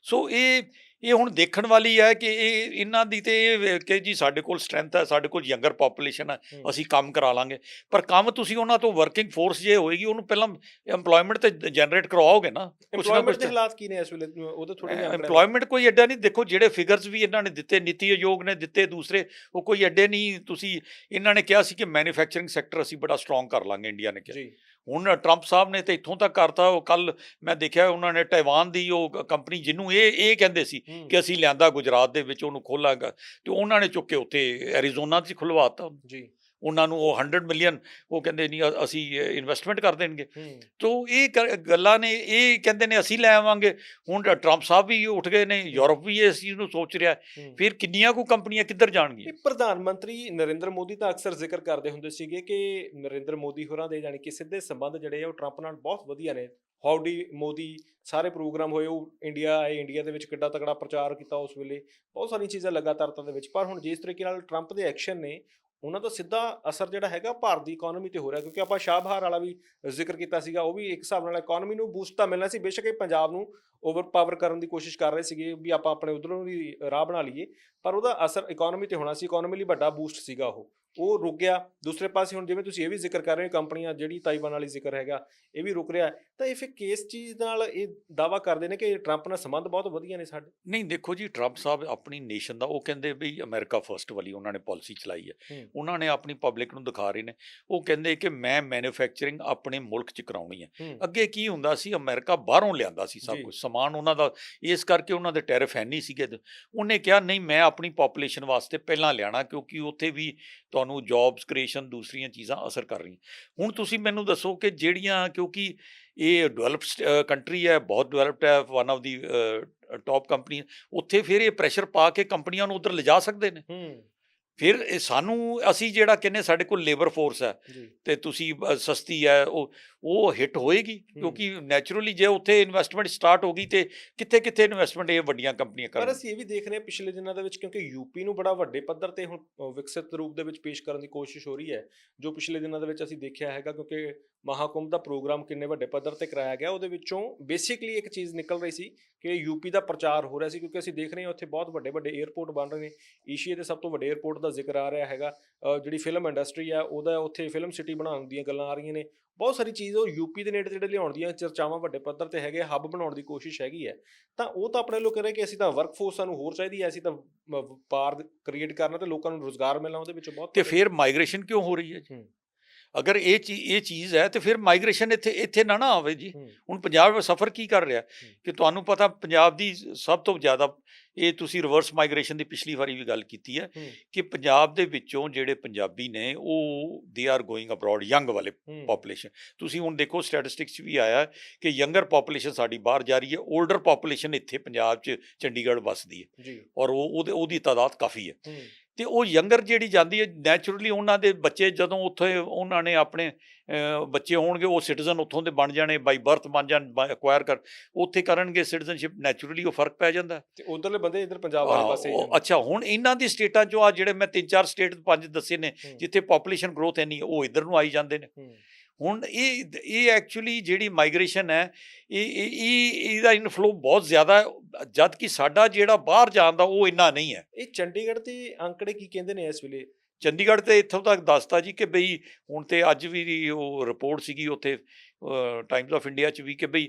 ਸੋ ਇਹ ਇਹ ਹੁਣ ਦੇਖਣ ਵਾਲੀ ਹੈ ਕਿ ਇਹ ਇਹਨਾਂ ਦੀ ਤੇ ਕਿ ਜੀ ਸਾਡੇ ਕੋਲ ਸਟਰੈਂਥ ਹੈ ਸਾਡੇ ਕੋਲ ਯੰਗਰ ਪੋਪੂਲੇਸ਼ਨ ਹੈ ਅਸੀਂ ਕੰਮ ਕਰਾ ਲਾਂਗੇ। ਪਰ ਕੰਮ ਤੁਸੀਂ ਉਹਨਾਂ ਤੋਂ ਵਰਕਿੰਗ ਫੋਰਸ ਜੇ ਹੋਏਗੀ ਉਹਨੂੰ ਪਹਿਲਾਂ EMPLOYMENT ਤੇ ਜਨਰੇਟ ਕਰਵਾਓਗੇ ਨਾ ਕੁਛ ਨਾ ਕੁਛ ਹਾਲਾਤ ਕੀ ਨੇ ਇਸ ਵੇਲੇ? ਉਹਦੇ ਥੋੜੇ ਜਿਹਾ ਅੰਕੜੇ EMPLOYMENT ਕੋਈ ਐਡਾ ਨਹੀਂ ਦੇਖੋ ਜਿਹੜੇ ਫਿਗਰਸ ਵੀ ਇਹਨਾਂ ਨੇ ਦਿੱਤੇ ਨੀਤੀ ਆਯੋਗ ਨੇ ਦਿੱਤੇ ਦੂਸਰੇ ਉਹ ਕੋਈ ਐਡੇ ਨਹੀਂ ਤੁਸੀਂ ਇਹਨਾਂ ਨੇ ਕਿਹਾ ਸੀ ਕਿ ਮੈਨੂਫੈਕਚਰਿੰਗ ਸੈਕਟਰ ਅਸੀਂ ਬੜਾ ਸਟਰੋਂਗ ਕਰ ਲਾਂਗੇ ਇੰਡੀਆ ਨੇ ਕਿਹਾ। ਜੀ। ਹੁਣ ਟਰੰਪ ਸਾਹਿਬ ਨੇ ਤੇ ਇੱਥੋਂ ਤੱਕ ਕਰਤਾ ਉਹ ਕੱਲ ਮੈਂ ਦੇਖਿਆ ਉਹਨਾਂ ਨੇ ਟਾਈਵਾਨ ਦੀ ਉਹ ਕੰਪਨੀ ਜਿਹਨੂੰ ਇਹ ਇਹ ਕਹਿੰਦੇ ਸੀ ਕਿ ਅਸੀਂ ਲਿਆਂਦਾ ਗੁਜਰਾਤ ਦੇ ਵਿੱਚ ਉਹਨੂੰ ਖੋਲਾਂਗਾ। ਤੇ ਉਹਨਾਂ ਨੇ ਚੁੱਕ ਕੇ ਉੱਥੇ ਐਰੀਜ਼ੋਨਾ 'ਚ ਖੁਲਵਾਤਾ ਜੀ। ਉਹਨਾਂ ਨੂੰ ਉਹ 100 ਮਿਲੀਅਨ ਉਹ ਕਹਿੰਦੇ ਨਹੀਂ ਅਸੀਂ ਇਨਵੈਸਟਮੈਂਟ ਕਰ ਦੇਣਗੇ। ਤੋ ਇਹ ਗੱਲਾਂ ਨੇ ਇਹ ਕਹਿੰਦੇ ਨੇ ਅਸੀਂ ਲੈ ਆਵਾਂਗੇ। ਹੁਣ ਟਰੰਪ ਸਾਹਿਬ ਵੀ ਉੱਠ ਗਏ ਨੇ ਯੂਰਪ ਵੀ ਇਸ ਚੀਜ਼ ਨੂੰ ਸੋਚ ਰਿਹਾ। ਫਿਰ ਕਿੰਨੀਆਂ ਕੁ ਕੰਪਨੀਆਂ ਕਿੱਧਰ ਜਾਣਗੀਆਂ? ਪ੍ਰਧਾਨ ਮੰਤਰੀ ਨਰਿੰਦਰ ਮੋਦੀ ਤਾਂ ਅਕਸਰ ਜ਼ਿਕਰ ਕਰਦੇ ਹੁੰਦੇ ਸੀਗੇ ਕਿ ਨਰਿੰਦਰ ਮੋਦੀ ਹੋਰਾਂ ਦੇ ਜਾਣੀ ਕਿ ਸਿੱਧੇ ਸੰਬੰਧ ਜਿਹੜੇ ਆ ਉਹ ਟਰੰਪ ਨਾਲ ਬਹੁਤ ਵਧੀਆ ਨੇ। ਹਾਊਡੀ ਮੋਦੀ ਸਾਰੇ ਪ੍ਰੋਗਰਾਮ ਹੋਏ ਉਹ ਇੰਡੀਆ ਆਏ ਇੰਡੀਆ ਦੇ ਵਿੱਚ ਕਿੱਡਾ ਤਕੜਾ ਪ੍ਰਚਾਰ ਕੀਤਾ ਉਸ ਵੇਲੇ। ਬਹੁਤ ਸਾਰੀਆਂ ਚੀਜ਼ਾਂ ਲਗਾਤਾਰਤਾ ਦੇ ਵਿੱਚ ਪਰ ਹੁਣ ਜਿਸ ਤਰੀਕੇ ਨਾਲ ਟਰੰਪ ਦੇ ਐਕਸ਼ਨ ਨੇ ਉਹਨਾਂ ਦਾ ਸਿੱਧਾ ਅਸਰ ਜਿਹੜਾ ਹੈਗਾ ਭਾਰਤ ਦੀ ਇਕਨੋਮੀ ਤੇ ਹੋ ਰਿਹਾ, ਕਿਉਂਕਿ ਆਪਾਂ ਸ਼ਾਹਬਹਾਰ ਵਾਲਾ ਵੀ ਜ਼ਿਕਰ ਕੀਤਾ ਸੀਗਾ, ਉਹ ਵੀ ਇੱਕ ਹਿਸਾਬ ਨਾਲ ਇਕਨੋਮੀ ਨੂੰ ਬੂਸਟ ਤਾਂ ਮਿਲਣਾ ਸੀ। ਬੇਸ਼ੱਕ ਇਹ ਪੰਜਾਬ ਨੂੰ ਓਵਰਪਾਵਰ ਕਰਨ ਦੀ ਕੋਸ਼ਿਸ਼ ਕਰ ਰਹੇ ਸੀਗੇ ਵੀ ਆਪਾਂ ਆਪਣੇ ਉਧਰੋਂ ਵੀ ਰਾਹ ਬਣਾ ਲਈਏ ਪਰ ਉਹਦਾ ਅਸਰ ਇਕਨੋਮੀ ਤੇ ਹੋਣਾ ਸੀ ਇਕਨੋਮੀ ਲਈ ਵੱਡਾ ਬੂਸਟ ਸੀਗਾ ਉਹ। ਉਹ ਰੁਕ ਗਿਆ। ਦੂਸਰੇ ਪਾਸੇ ਹੁਣ ਜਿਵੇਂ ਤੁਸੀਂ ਇਹ ਵੀ ਜ਼ਿਕਰ ਕਰ ਰਹੇ ਹੋ ਕੰਪਨੀਆਂ ਜਿਹੜੀ ਤਾਈਵਾਨ ਵਾਲੀ ਜ਼ਿਕਰ ਹੈਗਾ ਇਹ ਵੀ ਰੁਕ ਰਿਹਾ। ਤਾਂ ਇਹ ਫਿਰ ਕੇਸ ਚੀਜ਼ ਨਾਲ ਇਹ ਦਾਵਾ ਕਰਦੇ ਨੇ ਕਿ ਟਰੰਪ ਨਾਲ ਸੰਬੰਧ ਬਹੁਤ ਵਧੀਆ ਨੇ ਸਾਡੇ? ਨਹੀਂ ਦੇਖੋ ਜੀ ਟਰੰਪ ਸਾਹਿਬ ਆਪਣੀ ਨੇਸ਼ਨ ਦਾ ਉਹ ਕਹਿੰਦੇ ਵੀ ਅਮਰੀਕਾ ਫਰਸਟ ਵਾਲੀ ਉਹਨਾਂ ਨੇ ਪਾਲਿਸੀ ਚਲਾਈ ਹੈ। ਉਹਨਾਂ ਨੇ ਆਪਣੀ ਪਬਲਿਕ ਨੂੰ ਦਿਖਾ ਰਹੇ ਨੇ। ਉਹ ਕਹਿੰਦੇ ਕਿ ਮੈਂ ਮੈਨੂਫੈਕਚਰਿੰਗ ਆਪਣੇ ਮੁਲਕ 'ਚ ਕਰਾਉਣੀ ਹੈ। ਅੱਗੇ ਕੀ ਹੁੰਦਾ ਸੀ? ਅਮਰੀਕਾ ਬਾਹਰੋਂ ਲਿਆਂਦਾ ਸੀ ਸਭ। ਕੁਝ ਸਮਾਨ ਉਹਨਾਂ ਦਾ, ਇਸ ਕਰਕੇ ਉਹਨਾਂ ਦੇ ਟੈਰਿਫ ਹੈ ਨਹੀਂ ਸੀਗੇ ਉਹਨੇ ਕਿਹਾ, ਨਹੀਂ, ਮੈਂ ਆਪਣੀ ਪੋਪੂਲੇਸ਼ਨ ਵਾਸਤੇ ਪਹਿਲਾਂ ਲਿਆਣਾ ਕਿਉਂਕਿ ਉੱਥੇ ਵੀ ਤੁਹਾਨੂੰ ਜੌਬਸ ਕ੍ਰੀਏਸ਼ਨ ਦੂਸਰੀਆਂ ਚੀਜ਼ਾਂ ਅਸਰ ਕਰ ਰਹੀਆਂ। ਹੁਣ ਤੁਸੀਂ ਮੈਨੂੰ ਦੱਸੋ ਕਿ ਜਿਹੜੀਆਂ, ਕਿਉਂਕਿ ਇਹ ਡਿਵੈਲਪ ਕੰਟਰੀ ਹੈ, ਬਹੁਤ ਡਿਵੈਲਪਡ ਹੈ one of the top company ਉੱਥੇ ਫਿਰ ਇਹ ਪ੍ਰੈਸ਼ਰ ਪਾ ਕੇ ਕੰਪਨੀਆਂ ਨੂੰ ਉਧਰ ਲਿਜਾ ਸਕਦੇ ਨੇ? ਫਿਰ ਇਹ ਸਾਨੂੰ ਅਸੀਂ ਜਿਹੜਾ ਕਹਿੰਦੇ ਸਾਡੇ ਕੋਲ ਲੇਬਰ ਫੋਰਸ ਹੈ ਤੇ ਤੁਸੀਂ ਸਸਤੀ ਹੈ ਉਹ ਉਹ ਹਿੱਟ ਹੋਏਗੀ ਕਿਉਂਕਿ ਨੈਚੁਰਲੀ ਜੇ ਉੱਥੇ ਇਨਵੈਸਟਮੈਂਟ ਸਟਾਰਟ ਹੋ ਗਈ ਤੇ ਕਿੱਥੇ ਕਿੱਥੇ ਇਨਵੈਸਟਮੈਂਟ ਇਹ ਵੱਡੀਆਂ ਕੰਪਨੀਆਂ ਪਰ ਕਰਨ ਅਸੀਂ ਇਹ ਵੀ ਦੇਖ ਰਹੇ ਹਾਂ ਪਿਛਲੇ ਦਿਨਾਂ ਦੇ ਵਿੱਚ ਕਿਉਂਕਿ ਯੂਪੀ ਨੂੰ ਬੜਾ ਵੱਡੇ ਪੱਧਰ ਤੇ ਹੁਣ ਵਿਕਸਿਤ ਰੂਪ ਦੇ ਵਿੱਚ ਪੇਸ਼ ਕਰਨ ਦੀ ਕੋਸ਼ਿਸ਼ ਹੋ ਰਹੀ ਹੈ ਜੋ ਪਿਛਲੇ ਦਿਨਾਂ ਦੇ ਵਿੱਚ ਅਸੀਂ ਦੇਖਿਆ ਹੈਗਾ ਕਿਉਂਕਿ ਮਹਾਕੁੰਭ ਦਾ ਪ੍ਰੋਗਰਾਮ ਕਿੰਨੇ ਵੱਡੇ ਪੱਧਰ ਤੇ ਕਰਾਇਆ ਗਿਆ ਉਹਦੇ ਵਿੱਚੋਂ ਬੇਸਿਕਲੀ ਇੱਕ ਚੀਜ਼ ਨਿਕਲ ਰਹੀ ਸੀ ਕਿ ਯੂਪੀ ਦਾ ਪ੍ਰਚਾਰ ਹੋ ਰਿਹਾ ਸੀ ਕਿਉਂਕਿ ਅਸੀਂ ਦੇਖ ਰਹੇ ਹਾਂ ਉੱਥੇ ਬਹੁਤ ਵੱਡੇ ਵੱਡੇ 에ਅਰਪੋਰਟ ਬਣ ਰਹੇ ਨੇ ਏਸ਼ੀਆ ਦੇ ਸਭ ਤੋਂ ਵੱਡੇ 에ਅਰਪੋਰਟ ਦਾ ਜ਼ਿਕਰ ਆ ਰਿਹਾ ਹੈਗਾ। ਜਿਹੜੀ ਫਿਲਮ ਇੰਡਸਟਰੀ ਆ ਉਹਦਾ ਉੱਥੇ ਫਿਲਮ ਸਿਟੀ ਬਣਾਉਣ ਦੀਆਂ ਗੱਲਾਂ ਆ ਰਹੀਆਂ ਨੇ। ਬਹੁਤ ਸਾਰੀ ਚੀਜ਼ ਉਹ ਯੂਪੀ ਦੇ ਨੇੜੇ ਤੇੜੇ ਲਿਆਉਣ ਦੀਆਂ ਚਰਚਾਵਾਂ ਵੱਡੇ ਪੱਧਰ ਤੇ ਹੈਗੇ ਹੱਬ ਬਣਾਉਣ ਦੀ ਕੋਸ਼ਿਸ਼ ਹੈਗੀ ਹੈ। ਤਾਂ ਉਹ ਤਾਂ ਆਪਣੇ ਲੋਕ ਰਹੇ ਕਿ ਅਸੀਂ ਤਾਂ ਵਰਕਫੋਰਸ ਸਾਨੂੰ ਹੋਰ ਚਾਹੀਦੀ ਹੈ ਅਸੀਂ ਤਾਂ ਵਪਾਰ ਕ੍ਰੀਏਟ ਕਰਨਾ ਤੇ ਲੋਕਾਂ ਨੂੰ ਰੋਜ਼ਗਾਰ ਮਿਲਣਾ ਉਹਦੇ ਵਿੱਚ ਬਹੁਤ ਤੇ ਫਿਰ ਮਾਈਗ੍ਰੇਸ਼ਨ ਕਿਉਂ ਹੋ ਰਹੀ ਹੈ ਜੀ। ਅਗਰ ਇਹ ਚੀ ਇਹ ਚੀਜ਼ ਹੈ ਤੇ ਫਿਰ ਮਾਈਗ੍ਰੇਸ਼ਨ ਇੱਥੇ ਇੱਥੇ ਨਾ ਨਾ ਆਵੇ ਜੀ। ਹੁਣ ਪੰਜਾਬ ਸਫਰ ਕੀ ਕਰ ਰਿਹਾ? ਕਿ ਤੁਹਾਨੂੰ ਪਤਾ ਪੰਜਾਬ ਦੀ ਸਭ ਤੋਂ ਜ਼ਿਆਦਾ ਇਹ ਤੁਸੀਂ ਰਿਵਰਸ ਮਾਈਗ੍ਰੇਸ਼ਨ ਦੀ ਪਿਛਲੀ ਵਾਰੀ ਵੀ ਗੱਲ ਕੀਤੀ ਹੈ ਕਿ ਪੰਜਾਬ ਦੇ ਵਿੱਚੋਂ ਜਿਹੜੇ ਪੰਜਾਬੀ ਨੇ ਉਹ they are going abroad young ਵਾਲੇ ਪੋਪੂਲੇਸ਼ਨ ਤੁਸੀਂ ਹੁਣ ਦੇਖੋ ਸਟੈਟਿਸਟਿਕਸ 'ਚ ਵੀ ਆਇਆ ਕਿ ਯੰਗਰ ਪੋਪੂਲੇਸ਼ਨ ਸਾਡੀ ਬਾਹਰ ਜਾ ਰਹੀ ਹੈ 올ਡਰ ਪੋਪੂਲੇਸ਼ਨ ਇੱਥੇ ਪੰਜਾਬ 'ਚ ਚੰਡੀਗੜ੍ਹ ਵੱਸਦੀ ਹੈ। ਔਰ ਉਹ ਉਹਦੇ- ਤਾਦਾਦ ਕਾਫੀ ਹੂੰ, ਤੇ ਉਹ ਯੰਗਰ ਜਿਹੜੀ ਜਾਂਦੀ ਹੈ ਨੈਚੁਰਲੀ ਉਹਨਾਂ ਦੇ ਬੱਚੇ ਜਦੋਂ ਉੱਥੇ ਉਹਨਾਂ ਨੇ ਆਪਣੇ ਬੱਚੇ ਹੋਣਗੇ ਉਹ ਸਿਟੀਜ਼ਨ ਉੱਥੋਂ ਦੇ ਬਣ ਜਾਣੇ ਬਾਈ ਬਰਥ ਬਣ ਜਾਣ ਐਕਵਾਇਰ ਕਰ ਉੱਥੇ ਕਰਨਗੇ ਸਿਟੀਜ਼ਨਸ਼ਿਪ ਨੈਚੁਰਲੀ ਉਹ ਫ਼ਰਕ ਪੈ ਜਾਂਦਾ। ਤੇ ਉਧਰਲੇ ਬੰਦੇ ਇਧਰ ਪੰਜਾਬ ਵਾਲੇ ਪਾਸੇ। ਅੱਛਾ ਹੁਣ ਇਹਨਾਂ ਦੀ ਸਟੇਟਾਂ ਚੋਂ ਆ ਜਿਹੜੇ ਮੈਂ ਤਿੰਨ ਚਾਰ ਸਟੇਟ ਪੰਜ ਦੱਸੇ ਨੇ ਜਿੱਥੇ ਪੋਪੂਲੇਸ਼ਨ ਗਰੋਥ ਨਹੀਂ ਉਹ ਇਧਰ ਨੂੰ ਆਈ ਜਾਂਦੇ ਨੇ ਹੁਣ ਇਹ ਇਹ ਐਕਚੁਅਲੀ ਜਿਹੜੀ ਮਾਈਗ੍ਰੇਸ਼ਨ ਹੈ ਇਹ ਇਹ ਇਹ- ਇਹਦਾ ਇਨਫਲੋ ਬਹੁਤ ਜ਼ਿਆਦਾ ਹੈ ਜਦ ਕਿ ਸਾਡਾ ਜਿਹੜਾ ਬਾਹਰ ਜਾਣ ਦਾ ਉਹ ਇੰਨਾ ਨਹੀਂ ਹੈ। ਇਹ ਚੰਡੀਗੜ੍ਹ ਦੇ ਅੰਕੜੇ ਕੀ ਕਹਿੰਦੇ ਨੇ ਇਸ ਵੇਲੇ? ਚੰਡੀਗੜ੍ਹ ਤੇ ਇੱਥੋਂ ਤੱਕ ਦੱਸਤਾ ਜੀ ਕਿ ਬਈ ਹੁਣ ਤੇ ਅੱਜ ਵੀ ਉਹ ਰਿਪੋਰਟ ਸੀਗੀ ਉੱਥੇ ਟਾਈਮਸ ਆਫ ਇੰਡੀਆ ਚ ਵੀ ਕਿ ਬਈ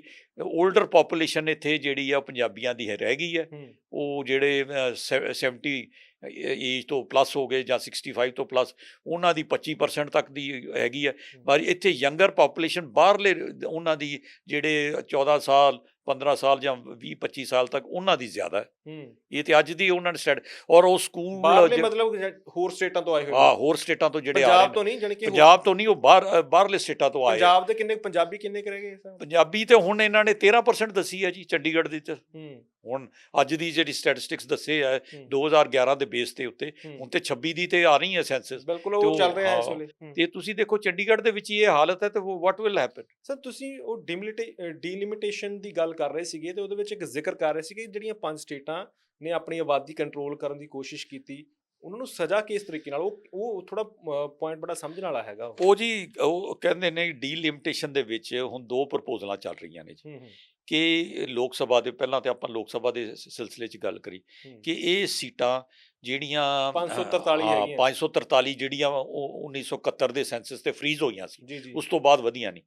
올ਡਰ ਪੋਪੂਲੇਸ਼ਨ ਇੱਥੇ ਜਿਹੜੀ ਆ ਪੰਜਾਬੀਆਂ ਦੀ ਹੈ ਰਹਿ ਗਈ ਹੈ। ਉਹ ਜਿਹੜੇ ਅਹ, ਸੈ- 70 ਏਜ ਤੋਂ ਪਲੱਸ ਹੋ ਗਏ ਜਾਂ 65 ਤੋਂ ਪਲੱਸ ਉਹਨਾਂ ਦੀ 25% ਤੱਕ ਦੀ ਹੈਗੀ ਹੈ। ਪਰ ਇੱਥੇ ਯੰਗਰ ਪੋਪੂਲੇਸ਼ਨ ਬਾਹਰਲੇ ਉਹਨਾਂ ਦੀ ਜਿਹੜੇ 14 ਸਾਲ 15 ਸਾਲ ਜਾਂ 20 25 ਸਾਲ ਤੱਕ ਉਹਨਾਂ ਦੀ ਜ਼ਿਆਦਾ ਹੈ। ਹੂੰ। ਇਹ ਤੇ ਅੱਜ ਦੀ ਉਹਨਾਂ ਨੇ ਸਟੈਟ ਔਰ ਉਹ ਸਕੂਲ ਬਾਹਰਲੇ ਮਤਲਬ ਹੋਰ ਸਟੇਟਾਂ ਤੋਂ ਆਏ ਹੋਏ ਹਾਂ। ਹੋਰ ਸਟੇਟਾਂ ਤੋਂ ਜਿਹੜੇ ਆ ਰਹੇ ਪੰਜਾਬ ਤੋਂ ਨਹੀਂ ਜਾਣੀ ਕਿ ਪੰਜਾਬ ਤੋਂ ਨਹੀਂ ਉਹ ਬਾਹਰ ਬਾਹਰਲੇ ਸਟੇਟਾਂ ਤੋਂ ਆਏ ਆ। ਪੰਜਾਬ ਦੇ ਕਿੰਨੇ ਪੰਜਾਬੀ ਕਿੰਨੇ ਕਰੇਗੇ ਪੰਜਾਬੀ ਤੇ ਹੁਣ ਇਹਨਾਂ ਨੇ 13% ਦੱਸੀ ਹੈ ਜੀ ਚੰਡੀਗੜ੍ਹ ਦੀ ਤੇ। ਹੂੰ। ਹੁਣ ਅੱਜ ਦੀ ਜਿਹੜੀ ਸਟੈਟਿਸਟਿਕਸ ਦੱਸੇ ਹੈ। ਹੂੰ, 2011 ਦੇ ਬੇਸ ਤੇ ਉੱਤੇ। ਹੁਣ ਤੇ 26 ਦੀ ਤੇ ਆ ਰਹੀ ਹੈ ਸੈਂਸਸ ਬਿਲਕੁਲ ਤੇ ਉਹ ਚੱਲ ਰਿਹਾ ਹੈ ਇਸ ਵੇਲੇ। ਤੇ ਤੁਸੀਂ ਦੇਖੋ ਚੰਡੀਗੜ੍ਹ ਦੇ ਵਿੱਚ ਇਹ ਹਾਲਤ ਹੈ ਤੇ ਵਾਟ ਵਿਲ ਹੈਪਨ ਸਰ ਤੁਸੀਂ ਉਹ ਡੀਲਿਮਿਟੇਸ਼ਨ ਦੀ ਗੱਲ ਕਰ ਰਹੇ ਸੀਗੇ ਤੇ ਉਹਦੇ ਵਿੱਚ ਇੱਕ ਜ਼ਿਕਰ ਕਰ ਰਹੇ ਸੀਗੇ ਜਿਹੜੀਆਂ ਪੰਜ ਸਟੇਟਾਂ ਨੇ ਆਪਣੀ ਆਬਾਦੀ ਕੰਟਰੋਲ ਕਰਨ ਦੀ ਕੋਸ਼ਿਸ਼ ਕੀਤੀ ਉਹਨਾਂ ਨੂੰ ਸਜ਼ਾ ਕਿਸ ਤਰੀਕੇ ਨਾਲ ਉਹ ਉਹ ਥੋੜਾ ਪੁਆਇੰਟ ਬੜਾ ਸਮਝਣ ਵਾਲਾ ਹੈਗਾ ਉਹ। ਜੀ ਉਹ ਕਹਿੰਦੇ ਨੇ ਡੀਲਿਮਿਟੇਸ਼ਨ ਦੇ ਵਿੱਚ ਹੁਣ ਦੋ ਪ੍ਰਪੋਜ਼ਲਾਂ ਚੱਲ ਰਹੀਆਂ ਨੇ ਜੀ ਕਿ ਲੋਕ ਸਭਾ ਦੇ ਪਹਿਲਾਂ ਤੇ ਆਪਾਂ ਲੋਕ ਸਭਾ ਦੇ ਸਿਲਸਿਲੇ 'ਚ ਗੱਲ ਕਰੀ। ਕਿ ਇਹ ਸੀਟਾਂ ਜਿਹੜੀਆਂ 543 ਹਾਂ, ਹੈਗੀਆਂ। 543 ਜਿਹੜੀਆਂ ਉਹ 1971 ਦੇ ਸੈਂਸਸ ਤੇ ਫ੍ਰੀਜ਼ ਹੋਈਆਂ ਸੀ। ਉਸ ਤੋਂ ਬਾਅਦ ਵਧੀਆਂ ਨਹੀਂ